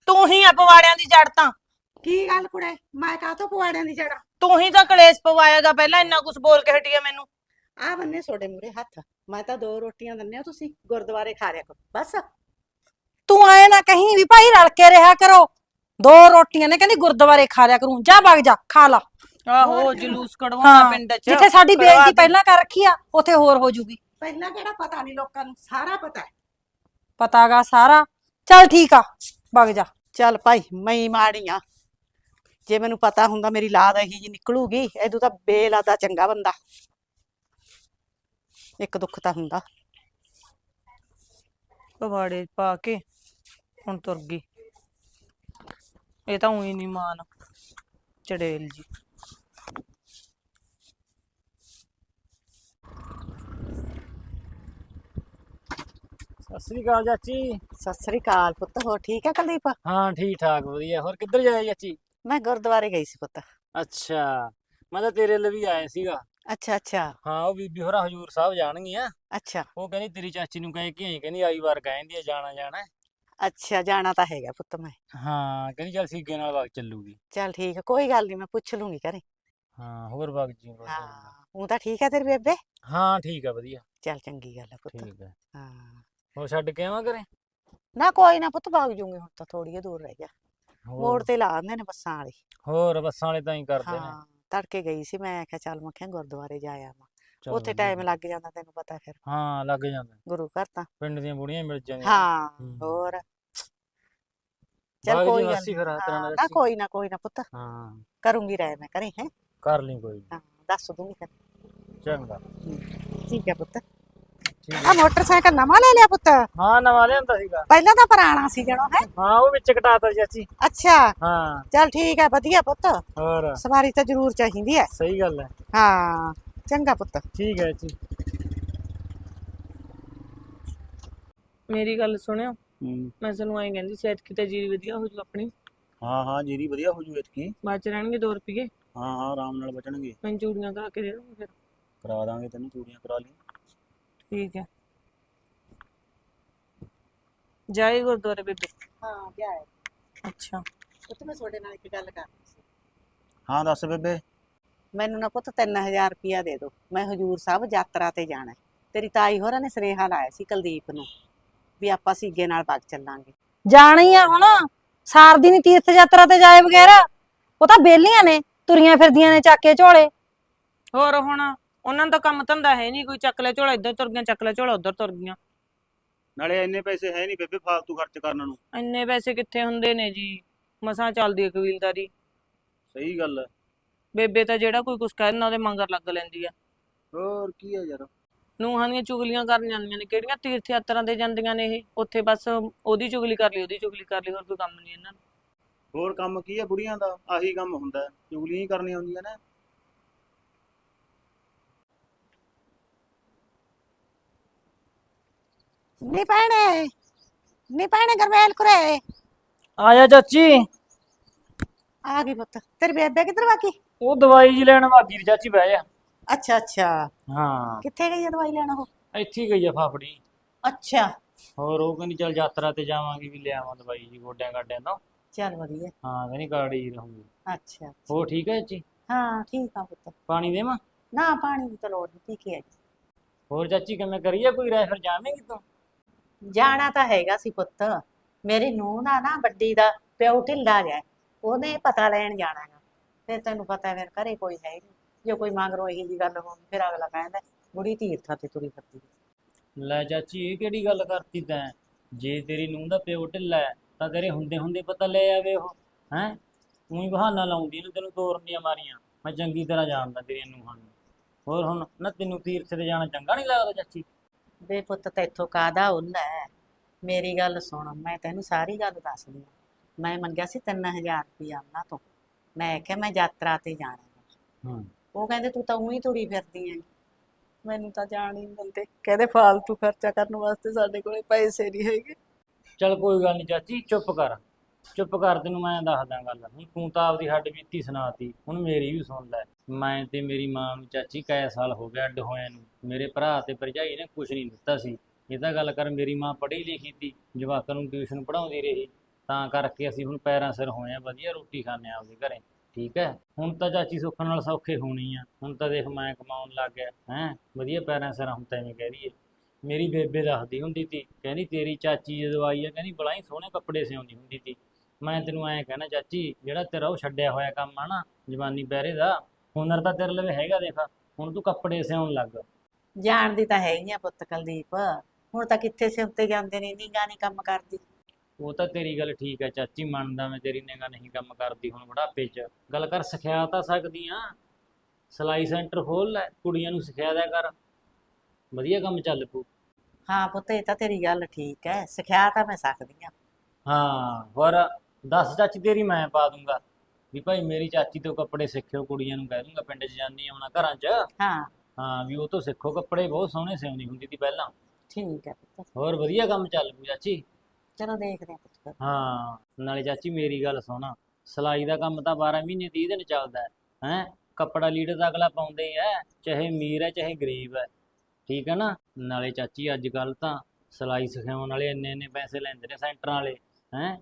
ਤੂੰ ਹੀ ਆ ਪਵਾੜਿਆਂ ਦੀ ਜੜ ਤਾਂ। ਕੀ ਗੱਲ ਕੁੜੇ ਮੈਂ ਕਾਹਤੋਂ ਪਵਾੜਿਆਂ ਦੀ ਜੜਾ ਤੂੰ ਹੀ ਤਾਂ ਕਲੇਸ਼ ਪਵਾਏਗਾ ਪਹਿਲਾਂ ਇੰਨਾ ਕੁਝ ਬੋਲ ਕੇ ਹਟੀ ਆ ਮੈਨੂੰ। ਆ ਬੰਨੇ ਤੁਹਾਡੇ ਮੂਰੇ ਹੱਥ ਮੈਂ ਤਾਂ ਦੋ ਰੋਟੀਆਂ ਦਿੰਨੇ ਆ ਤੁਸੀਂ ਗੁਰਦੁਆਰੇ ਖਾ ਰਿਆ ਕਰੋ ਬਸ। ਤੂੰ ਆਏ ਨਾ ਕਹੀਂ ਵੀ ਭਾਈ ਰਲ ਕੇ ਰਿਹਾ ਕਰੋ। ਦੋ ਰੋਟੀਆਂ ਨੇ ਕਹਿੰਦੀ ਗੁਰਦੁਆਰੇ ਖਾ ਲਿਆ ਕਰੂੰ ਜਾ ਵਗ ਜਾ ਖਾ ਲਾ। ਆਹੋ ਜਲੂਸ ਕਢਵਾਉਣਾ ਪਿੰਡ ਚ। ਜਿੱਥੇ ਸਾਡੀ ਬੇਇੱਜ਼ਤੀ। ਪਹਿਲਾਂ ਕਰ ਰੱਖੀ ਆ ਉੱਥੇ ਹੋਰ ਹੋ ਜੂਗੀ। ਪਹਿਲਾਂ ਕਿਹੜਾ ਪਤਾ ਨਹੀਂ ਲੋਕਾਂ ਨੂੰ ਸਾਰਾ ਪਤਾ ਹੈ। ਪਤਾਗਾ ਸਾਰਾ। ਚੱਲ ਠੀਕ ਆ ਵਗ ਜਾ। ਚੱਲ ਭਾਈ ਮੈਂ ਹੀ ਮਾੜੀ ਆ। ਜੇ ਮੈਨੂੰ ਪਤਾ ਹੁੰਦਾ ਮੇਰੀ ਲਾਦ ਇਹੀ ਜੀ ਨਿਕਲੂਗੀ ਐਦੂ ਤਾਂ ਬੇਲਾਦਾ ਚੰਗਾ ਬੰਦਾ। ਇੱਕ ਦੁੱਖ ਤਾਂ ਹੁੰਦਾ। ਪਵਾੜੇ ਪਾ ਕੇ ਹੁਣ ਤੁਰ ਗਈ। ਇਹ ਤਾਂ ਉਹੀ ਨਹੀਂ ਮਾਨ ਚੜੇਲ ਜੀ। ਸਤਿ ਸ੍ਰੀ ਅਕਾਲ ਚਾਚੀ। ਸਤਿ ਸ੍ਰੀ ਅਕਾਲ ਪੁੱਤ ਹੋ ਠੀਕ ਹੈ ਕੁਲਦੀਪ? ਹਾਂ ਠੀਕ ਠਾਕ ਵਧੀਆ। ਹੋਰ ਕਿੱਧਰ ਜਾਏ ਚਾਚੀ? ਮੈਂ ਗੁਰਦੁਆਰੇ ਗਈ ਸੀ ਪੁੱਤ। ਅੱਛਾ ਮੈਂ ਤਾਂ ਤੇਰੇ ਲਈ ਵੀ ਆਇਆ ਸੀਗਾ। ਅੱਛਾ ਅੱਛਾ। ਹਾਂ ਉਹ ਬੀਬੀ ਹੋਰਾਂ ਹਜੂਰ ਸਾਹਿਬ ਜਾਣਗੀਆਂ। ਅੱਛਾ। ਉਹ ਕਹਿੰਦੀ ਤੇਰੀ ਚਾਚੀ ਨੂੰ ਕਹੇ ਕਿ ਕਹਿੰਦੀ ਆਈ ਵਾਰ ਕਹਿੰਦੀ ਆ ਜਾਣਾ ਜਾਣਾ। ਅੱਛਾ ਜਾਣਾ ਤਾਂ ਹੈਗਾ ਪੁੱਤ ਮੈਂ। ਹਾਂ ਕਹਿੰਦੀ ਚੱਲ ਸੀਗੇ ਨਾਲ ਵਗ ਚੱਲੂਗੀ। ਚੱਲ ਠੀਕ ਹੈ ਕੋਈ ਗੱਲ ਨਹੀਂ ਮੈਂ ਪੁੱਛ ਲੂੰਗੀ ਘਰੇ। ਹਾਂ ਹੋਰ ਵਗ ਜੀ। ਹਾਂ ਉਹ ਤਾਂ ਠੀਕ ਹੈ ਤੇਰੀ ਬੇਬੇ? ਹਾਂ ਠੀਕ ਆ ਵਧੀਆ। ਚੱਲ ਚੰਗੀ ਗੱਲ ਹੈ ਪੁੱਤ। ਠੀਕ ਹੈ ਹਾਂ। ਹੋਰ ਛੱਡ ਕੇ ਆਵਾਂ ਘਰੇ? ਨਾ ਕੋਈ ਨਾ ਪੁੱਤ ਭਾਗ ਜੂਗੇ ਹੁਣ ਤਾਂ ਥੋੜੀ ਦੂਰ ਰਹਿ ਗਿਆ। ਮੋੜ ਹੋਰ। ਤੇ ਲਾ ਦਿੰਦੇ ਨੇ ਬੱਸਾਂ ਵਾਲੇ। ਹੋਰ ਬੱਸਾਂ ਵਾਲੇ ਤਾਂ ਹੀ ਕਰਦੇ ਨੇ। ਹਾਂ ਤੜਕੇ ਗਈ ਸੀ ਮੈਂ ਆਖਿਆ ਚੱਲ ਮੈਂ ਕਿਹਾ ਗੁਰਦੁਆਰੇ ਜਾ ਆਵਾਂ। ਚੱਲ ਉੱਥੇ ਵਧੀਆ। ਟਾਈਮ ਲੱਗ ਜਾਂਦਾ ਤੈਨੂੰ ਪਤਾ ਫਿਰ। ਹਾਂ ਲੱਗ ਜਾਂਦਾ। ਗੁਰੂ ਘਰ ਤਾਂ। ਪਿੰਡ ਦੀਆਂ ਬੁੜੀਆਂ ਮਿਲ ਜਾਂਦੀਆਂ। ਹਾਂ ਹਮ। ਹੋਰ। ਚੱਲ ਜੀ ਕੋਈ ਗੱਲ ਮਾਸੀ ਨੀ। ਫਿਰ ਆ ਤੇਰਾ ਹਾਂ, ਨਾਲ ਨਾ ਅਸੀਂ। ਕੋਈ ਨਾ ਕੋਈ ਨਾ ਪੁੱਤ। ਹਾਂ। ਕਰੂੰਗੀ ਰਹਿ ਮੈਂ ਕਰੇ ਹੈ। ਕਰ ਲਈ ਕੋਈ। ਨੀ। ਹਾਂ ਦੱਸ ਦੂੰਗੀ ਫਿਰ। ਚੰਗਾ। ਠੀਕ ਹੈ ਪੁੱਤ। ਆ ਮੋਟਰਸਾਈਕਲ ਨਵਾਂ ਲੈ ਲਿਆ ਪੁੱਤ। ਹਾਂ ਨਵਾਂ ਲਿਆਂਦਾ ਸੀਗਾ। ਪਹਿਲਾਂ ਤਾਂ ਪੁਰਾਣਾ ਸੀ ਜਣੋ ਹੈ? ਹਾਂ ਉਹ ਵਿੱਚ ਕਟਾਤਾ ਚਾਚੀ। ਅੱਛਾ। ਹਾਂ। ਚੱਲ ਠੀਕ ਹੈ ਵਧੀਆ ਪੁੱਤ। ਹੋਰ? ਸਵਾਰੀ ਤਾਂ ਜ਼ਰੂਰ ਚਾਹੀਦੀ ਹੈ। ਸਹੀ ਗੱਲ ਹੈ। ਹਾਂ ਚੰਗਾ ਪੁੱਤ। ਠੀਕ ਹੈ ਜੀ ਮੇਰੀ ਗੱਲ ਸੁਣਿਓ। ਮੈਂ ਤੁਹਾਨੂੰ ਐਂ ਕਹਿੰਦੀ ਸੀ ਐਤਕੀ ਤਾਂ ਜੀਰੀ ਵਧੀਆ ਹੋ ਜੂ ਆਪਣੀ। ਹਾਂ ਹਾਂ ਜੀਰੀ ਵਧੀਆ ਹੋ ਜੂ ਇਤਕੀ ਬਾਅਦ ਚ ਰਹਿਣਗੇ 2 ਰੁਪਏ ਹਾਂ ਹਾਂ ਆਰਾਮ ਨਾਲ ਬਚਣਗੇ। ਮੈਂ ਚੂੜੀਆਂ ਕਰਾ ਕੇ ਦੇ ਦੂੰਗੀ ਫਿਰ। ਕਰਾ ਦਾਂਗੇ ਤੈਨੂੰ ਚੂੜੀਆਂ ਕਰਾ ਲਈ। ਠੀਕ ਹੈ। ਜਾਈ ਗੁਰਦੁਆਰੇ ਬੇਬੇ? ਹਾਂ ਗਿਆ ਹੈ। ਅੱਛਾ। ਪੁੱਤ ਮੈਂ ਤੁਹਾਡੇ ਨਾਲ ਇੱਕ ਗੱਲ ਕਰਨੀ ਸੀ। ਹਾਂ ਦੱਸ ਬੇਬੇ। ਮੈਨੂੰ ਨਾ ਪੁੱਤ 3000 ਰੁਪਇਆ ਦੇ ਦਿਓ। ਮੈਂ ਹਜੂਰ ਸਾਹਿਬ ਯਾਤਰਾ ਤੇ ਜਾਣਾ ਹੈ। ਤੇਰੀ ਤਾਈ ਹੋਰਾਂ ਨੇ ਸੁਨੇਹਾ ਲਾਇਆ ਸੀ ਕੁਲਦੀਪ ਨੂੰ ਵੀ ਆਪਾਂ ਸੀਗੇ ਨਾਲ ਪੱਗ ਚੱਲਾਂਗੇ। ਜਾਣਾ ਹੀ ਆ ਹੁਣ। ਸਾਰਦੀ ਨੀ ਤੀਰਥ ਯਾਤਰਾ ਤੇ ਜਾਏ ਬਗੈਰਾ। ਉਹ ਤਾਂ ਬੇਲੀਆਂ ਨੇ ਤੁਰੀਆਂ ਫਿਰਦੀਆਂ ਨੇ ਚਾਕੇ ਝੋਲੇ। ਹੋਰ ਹੁਣ ਉਹਨਾਂ ਤਾਂ ਕੰਮ ਧੰਦਾ ਹੈ ਨਹੀਂ ਕੋਈ ਚੱਕ ਲੈ ਝੋਲਾ ਇੱਧਰ ਤੁਰ ਗਿਆ ਚੱਕ ਲੈ ਝੋਲਾ ਉੱਧਰ ਤੁਰ ਗਈਆਂ। ਨਾਲੇ ਇੰਨੇ ਪੈਸੇ ਹੈ ਨਹੀਂ ਬੇਬੇ ਫਾਲਤੂ ਖਰਚ ਕਰਨ ਨੂੰ। ਇੰਨੇ ਪੈਸੇ ਕਿੱਥੇ ਹੁੰਦੇ ਨੇ ਜੀ? ਮਸਾਂ ਚੱਲਦੀ ਹੈ ਕਬੀਲਦਾਰੀ ਸਹੀ ਗੱਲ ਹੈ। ਬੇਬੇ ਤਾਂ ਜਿਹੜਾ ਕੋਈ ਕੁਛ ਕਹਿ ਦਿੰਦਾ ਉਹਦੇ ਮੰਗਰ ਲੱਗ ਲੈਂਦੀ ਆ। ਹੋਰ ਕੀ ਹੈ ਯਾਰ? ਨੂੰਹਾਂ ਦੀਆਂ ਚੁਗਲੀਆਂ ਕਰਨ ਜਾਂਦੀਆਂ ਨੇ। ਕਿਹੜੀਆਂ ਤੀਰਥ ਯਾਤਰਾ ਤੇ ਜਾਂਦੀਆਂ ਨੇ ਇਹ? ਉੱਥੇ ਬਸ ਉਹਦੀ ਚੁਗਲੀ ਕਰ ਲਈ ਉਹਦੀ ਚੁਗਲੀ ਕਰ ਲਈ ਹੋਰ ਕੋਈ ਕੰਮ ਨਹੀਂ ਇਹਨਾਂ ਨੂੰ। ਹੋਰ ਕੰਮ ਕੀ ਹੈ ਬੁੜੀਆਂ ਦਾ? ਆਹੀ ਕੰਮ ਹੁੰਦਾ। ਚੁਗਲੀਆਂ ਹੀ ਕਰਨੀਆਂ ਹੁੰਦੀਆਂ ਨੇ। ਨੀ ਭੈਣੇ ਨੀ ਭੈਣੇ ਗਰਮੇਲ ਕੁਰੇ ਆਇਆ ਚਾਚੀ ਆ ਗਈ ਪੁੱਤ ਤੇਰੀ ਬੇਬੇ ਕਿੱਧਰ ਵਾਕੀ ਉਹ ਦਵਾਈ ਜੀ ਲੈਣ ਵਾਗੀ ਰ ਚਾਚੀ ਬਹਿ ਜਾ ਅੱਛਾ ਅੱਛਾ ਹਾਂ ਕਿੱਥੇ ਗਈ ਆ ਦਵਾਈ ਲੈਣ ਉਹ ਇੱਥੇ ਹੀ ਗਈ ਆ ਫਾਫੜੀ ਅੱਛਾ ਹੋਰ ਉਹ ਕਹਿੰਦੀ ਚੱਲ ਯਾਤਰਾ ਤੇ ਜਾਵਾਂਗੀ ਵੀ ਲਿਆਵਾਂ ਦਵਾਈ ਜੀ ਗੋਡਿਆਂ ਗਾਡਿਆਂ ਤੋਂ ਚੱਲ ਵਧੀਆ ਹਾਂ ਕਹਿੰਦੀ ਕਾੜੀ ਜੀ ਰਹੂੰਗੀ ਅੱਛਾ ਹੋਰ ਠੀਕ ਹੈ ਚਾਚੀ ਹਾਂ ਠੀਕ ਆ ਪੁੱਤ ਪਾਣੀ ਦੇਵਾਂ ਨਾ ਪਾਣੀ ਦੀ ਤਾਂ ਲੋੜ ਨਹੀਂ ਪੀ ਕੇ ਆਈ ਹੋਰ ਚਾਚੀ ਕਿਵੇਂ ਕਰੀਏ ਕੋਈ ਰਹਿ ਫਿਰ ਜਾਵੇਂਗੀ ਤੂੰ ਜਾਣਾ ਤਾਂ ਹੈਗਾ ਸੀ ਪੁੱਤ। ਮੇਰੀ ਨੂੰਹ ਦਾ ਨਾ ਵੱਡੀ ਦਾ ਪਿਓ ਢਿੱਲਾ ਗਿਆ ਉਹਨੇ ਪਤਾ ਲੈਣ ਜਾਣਾ ਹੈਗਾ। ਫਿਰ ਤੈਨੂੰ ਪਤਾ ਫਿਰ ਘਰੇ ਕੋਈ ਹੈ ਨਹੀਂ। ਜੇ ਕੋਈ ਮੰਗਰੋਂ ਇਹੀ ਜੀ ਗੱਲ ਹੋਣੀ ਫਿਰ ਅਗਲਾ ਕਹਿੰਦਾ, ਬੁੜੀ ਤੀਰਥਾਂ ਤੇ ਤੁਰੀ ਫਿਰਦੀ ਲੈ ਚਾਚੀ, ਇਹ ਕਿਹੜੀ ਗੱਲ ਕਰਤੀ ਤੈਂ? ਜੇ ਤੇਰੀ ਨੂੰਹ ਦਾ ਪਿਓ ਢਿੱਲਾ ਹੈ, ਤਾਂ ਤੇਰੇ ਹੁੰਦੇ ਹੁੰਦੇ ਪਤਾ ਲੈ ਆਵੇ ਉਹ, ਹੈ? ਉਹੀ ਬਹਾਨਾ ਲਾਉਂਦੀ ਇਹਨੂੰ ਤੈਨੂੰ ਤੋਰਨੀਆਂ ਮਾਰੀਆਂ। ਮੈਂ ਚੰਗੀ ਤਰ੍ਹਾਂ ਜਾਣਦਾ ਤੇਰੀਆਂ ਨੂੰਹਾਂ ਨੂੰ। ਹੋਰ ਹੁਣ ਨਾ ਤੈਨੂੰ ਤੀਰਥ ਤੇ ਜਾਣਾ ਚੰਗਾ ਨਹੀਂ ਲੱਗਦਾ ਚਾਚੀ? ਵੇ ਪੁੱਤ ਤੈਥੋਂ ਕਾਦਾ ਉੱਲਾ ਹੈ ਮੇਰੀ ਗੱਲ ਸੁਣ ਮੈਂ ਤੈਨੂੰ ਸਾਰੀ ਗੱਲ ਦੱਸਦੀ ਹਾਂ ਮੈਂ ਮੰਗਿਆ ਸੀ 3000 ਰੁਪਇਆ ਉਹਨਾਂ ਤੋਂ। ਮੈਂ ਕਿਹਾ ਮੈਂ ਯਾਤਰਾ ਤੇ ਜਾਣਾ ਹੈ। ਹੂੰ। ਉਹ ਕਹਿੰਦੇ ਤੂੰ ਤਾਂ ਉਹੀ ਤੁਰੀ ਫਿਰਦੀ ਹੈ। ਮੈਨੂੰ ਤਾਂ ਜਾਣ ਹੀ ਨਹੀਂ ਦਿੰਦੇ। ਕਹਿੰਦੇ ਫਾਲਤੂ ਖਰਚਾ ਕਰਨ ਵਾਸਤੇ ਸਾਡੇ ਕੋਲੇ ਪੈਸੇ ਨਹੀਂ ਹੈਗੇ। ਚੱਲ ਕੋਈ ਗੱਲ ਨਹੀਂ ਚਾਚੀ ਚੁੱਪ ਕਰ। ਚੁੱਪ ਕਰ, ਤੈਨੂੰ ਮੈਂ ਦੱਸਦਾ ਗੱਲ ਹੁਣ ਤੂੰ ਤਾਂ ਆਪਦੀ ਹੱਡ ਬੀਤੀ ਸੁਣਾਤੀ। ਹੁਣ ਮੇਰੀ ਵੀ ਸੁਣ ਲੈ। ਮੈਂ ਤੇ ਮੇਰੀ ਮਾਂ ਨੂੰ ਚਾਚੀ, ਕਈ ਸਾਲ ਹੋ ਗਿਆ ਅੱਡ ਹੋਇਆਂ ਨੂੰ। ਮੇਰੇ ਭਰਾ ਤੇ ਭਰਜਾਈ ਨੇ ਕੁਝ ਨਹੀਂ ਦਿੱਤਾ ਸੀ। ਇਹ ਤਾਂ ਗੱਲ ਕਰ, ਮੇਰੀ ਮਾਂ ਪੜ੍ਹੀ ਲਿਖੀ ਤੀ। ਜਵਾਕਾਂ ਨੂੰ ਟਿਊਸ਼ਨ ਪੜਾਉਂਦੀ ਰਹੀ। ਤਾਂ ਕਰਕੇ ਅਸੀਂ ਹੁਣ ਪੈਰਾਂ ਸਿਰ ਹੋਏ ਆ, ਵਧੀਆ ਰੋਟੀ ਖਾਂਦੇ ਆ ਆਪਦੇ ਘਰੇ। ਠੀਕ ਹੈ? ਹੁਣ ਤਾਂ ਚਾਚੀ ਸੁੱਖ ਨਾਲ ਸੌਖੇ ਹੋਣੀ ਆ। ਹੁਣ ਤਾਂ ਦੇਖ, ਮੈਂ ਕਮਾਉਣ ਲੱਗ ਗਿਆ। ਹੈ? ਵਧੀਆ ਪੈਰਾਂ ਸਿਰ ਹੁਣ ਤਾਂ ਐਵੇਂ ਕਹਿ ਰਹੀ ਏ ਮੇਰੀ ਬੇਬੇ ਦੱਸਦੀ ਹੁੰਦੀ ਤੀ, ਕਹਿੰਦੀ, ਤੇਰੀ ਚਾਚੀ ਜਦੋਂ ਆਈ ਆ, ਕਹਿੰਦੀ, ਬਲਾਈ ਸੋਹਣੇ ਕੱਪੜੇ ਸਿਉਂਦੀ ਹੁੰਦੀ ਤੀ। ਮੈਂ ਤੈਨੂੰ ਐਂ ਕਹਿਣਾ ਚਾਚੀ ਜਿਹੜਾ ਤੇਰਾ ਉਹ ਛੱਡਿਆ ਹੋਇਆ ਕੰਮ ਆ ਨਾ ਜਵਾਨੀ ਪਹਿਰੇ ਦਾ ਹੁਨਰ ਤਾਂ ਤੇਰੇ ਲਵੇ ਹੈਗਾ ਦੇਖ ਹੁਣ ਤੂੰ ਕੱਪੜੇ ਸਿਉਣ ਲੱਗ। ਜਾਣਦੀ ਤਾਂ ਹੈ ਹੀ ਆ ਪੁੱਤ ਕੁਲਦੀਪ ਹੁਣ ਤਾਂ ਕਿੱਥੇ ਸਿਰ ਜਾਂਦੇ ਨੇ ਨੀ ਗਾਣੀ ਕੰਮ ਕਰਦੀ। ਉਹ ਤਾਂ ਤੇਰੀ ਗੱਲ ਠੀਕ ਹੈ ਚਾਚੀ ਮੰਨਦਾ ਮੈਂ ਤੇਰੀ ਨਿਗਾ ਨਹੀਂ ਕੰਮ ਕਰਦੀ ਹੁਣ ਬੁਢਾਪੇ 'ਚ। ਗੱਲ ਕਰ ਸਿਖਾ ਤਾਂ ਸਕਦੀ ਆ। ਸਿਲਾਈ ਸੈਂਟਰ ਖੋਲ ਲੈ ਕੁੜੀਆਂ ਨੂੰ ਸਿਖਾ ਦਿਆ ਕਰ। ਵਧੀਆ ਕੰਮ ਚੱਲ ਪੂ ਹਾਂ ਪੁੱਤ ਇਹ ਤਾਂ ਤੇਰੀ ਗੱਲ ਠੀਕ ਹੈ ਸਿਖਿਆ ਤਾਂ ਮੈਂ ਸਕਦੀ ਆ। ਹਾਂ ਹੋਰ ਦੱਸ ਚਾਚੀ ਤੇਰੀ ਮੈਂ ਪਾ ਦੂੰਗਾ। ਵੀ ਭਾਈ ਮੇਰੀ ਚਾਚੀ ਤੋਂ ਕੱਪੜੇ ਸਿੱਖਿਓ ਕੁੜੀਆਂ ਨੂੰ ਕਹਿ ਦੂੰਗਾ ਪਿੰਡ 'ਚ ਜਾਂਦੀ ਆਉਣਾ ਘਰਾਂ 'ਚ। ਹਾਂ। ਹਾਂ ਵੀ ਉਹ ਤੋਂ ਸਿੱਖੋ ਕੱਪੜੇ ਬਹੁਤ ਸੋਹਣੇ ਸਿਉਂਦੀ ਹੁੰਦੀ ਸੀ ਪਹਿਲਾਂ। ਠੀਕ ਹੈ ਪੁੱਤ। ਹੋਰ ਵਧੀਆ ਕੰਮ ਚੱਲ ਪੂ ਚਾਚੀ? ਚਲੋ ਦੇਖਦੇ ਪੁੱਤ ਫਿਰ। ਹਾਂ ਨਾਲੇ ਚਾਚੀ ਮੇਰੀ ਗੱਲ ਸੁਣ। ਸਿਲਾਈ ਦਾ ਕੰਮ ਤਾਂ 12 ਮਹੀਨੇ 30 ਦਿਨ ਚੱਲਦਾ ਹੈ ਹੈਂ? ਕੱਪੜਾ ਲੀੜਾ ਤਾਂ ਅਗਲਾ ਪਾਉਂਦਾ ਹੀ ਹੈ ਚਾਹੇ ਅਮੀਰ ਹੈ ਚਾਹੇ ਗਰੀਬ ਹੈ। ਠੀਕ ਹੈ ਨਾ? ਨਾਲੇ ਚਾਚੀ ਅੱਜ ਕੱਲ ਤਾਂ ਸਿਲਾਈ ਸਿਖਾਉਣ ਵਾਲੇ ਇੰਨੇ ਇੰਨੇ ਪੈਸੇ ਲੈਂਦੇ ਨੇ ਸੈਂਟਰਾਂ ਵਾਲੇ ਹੈਂ?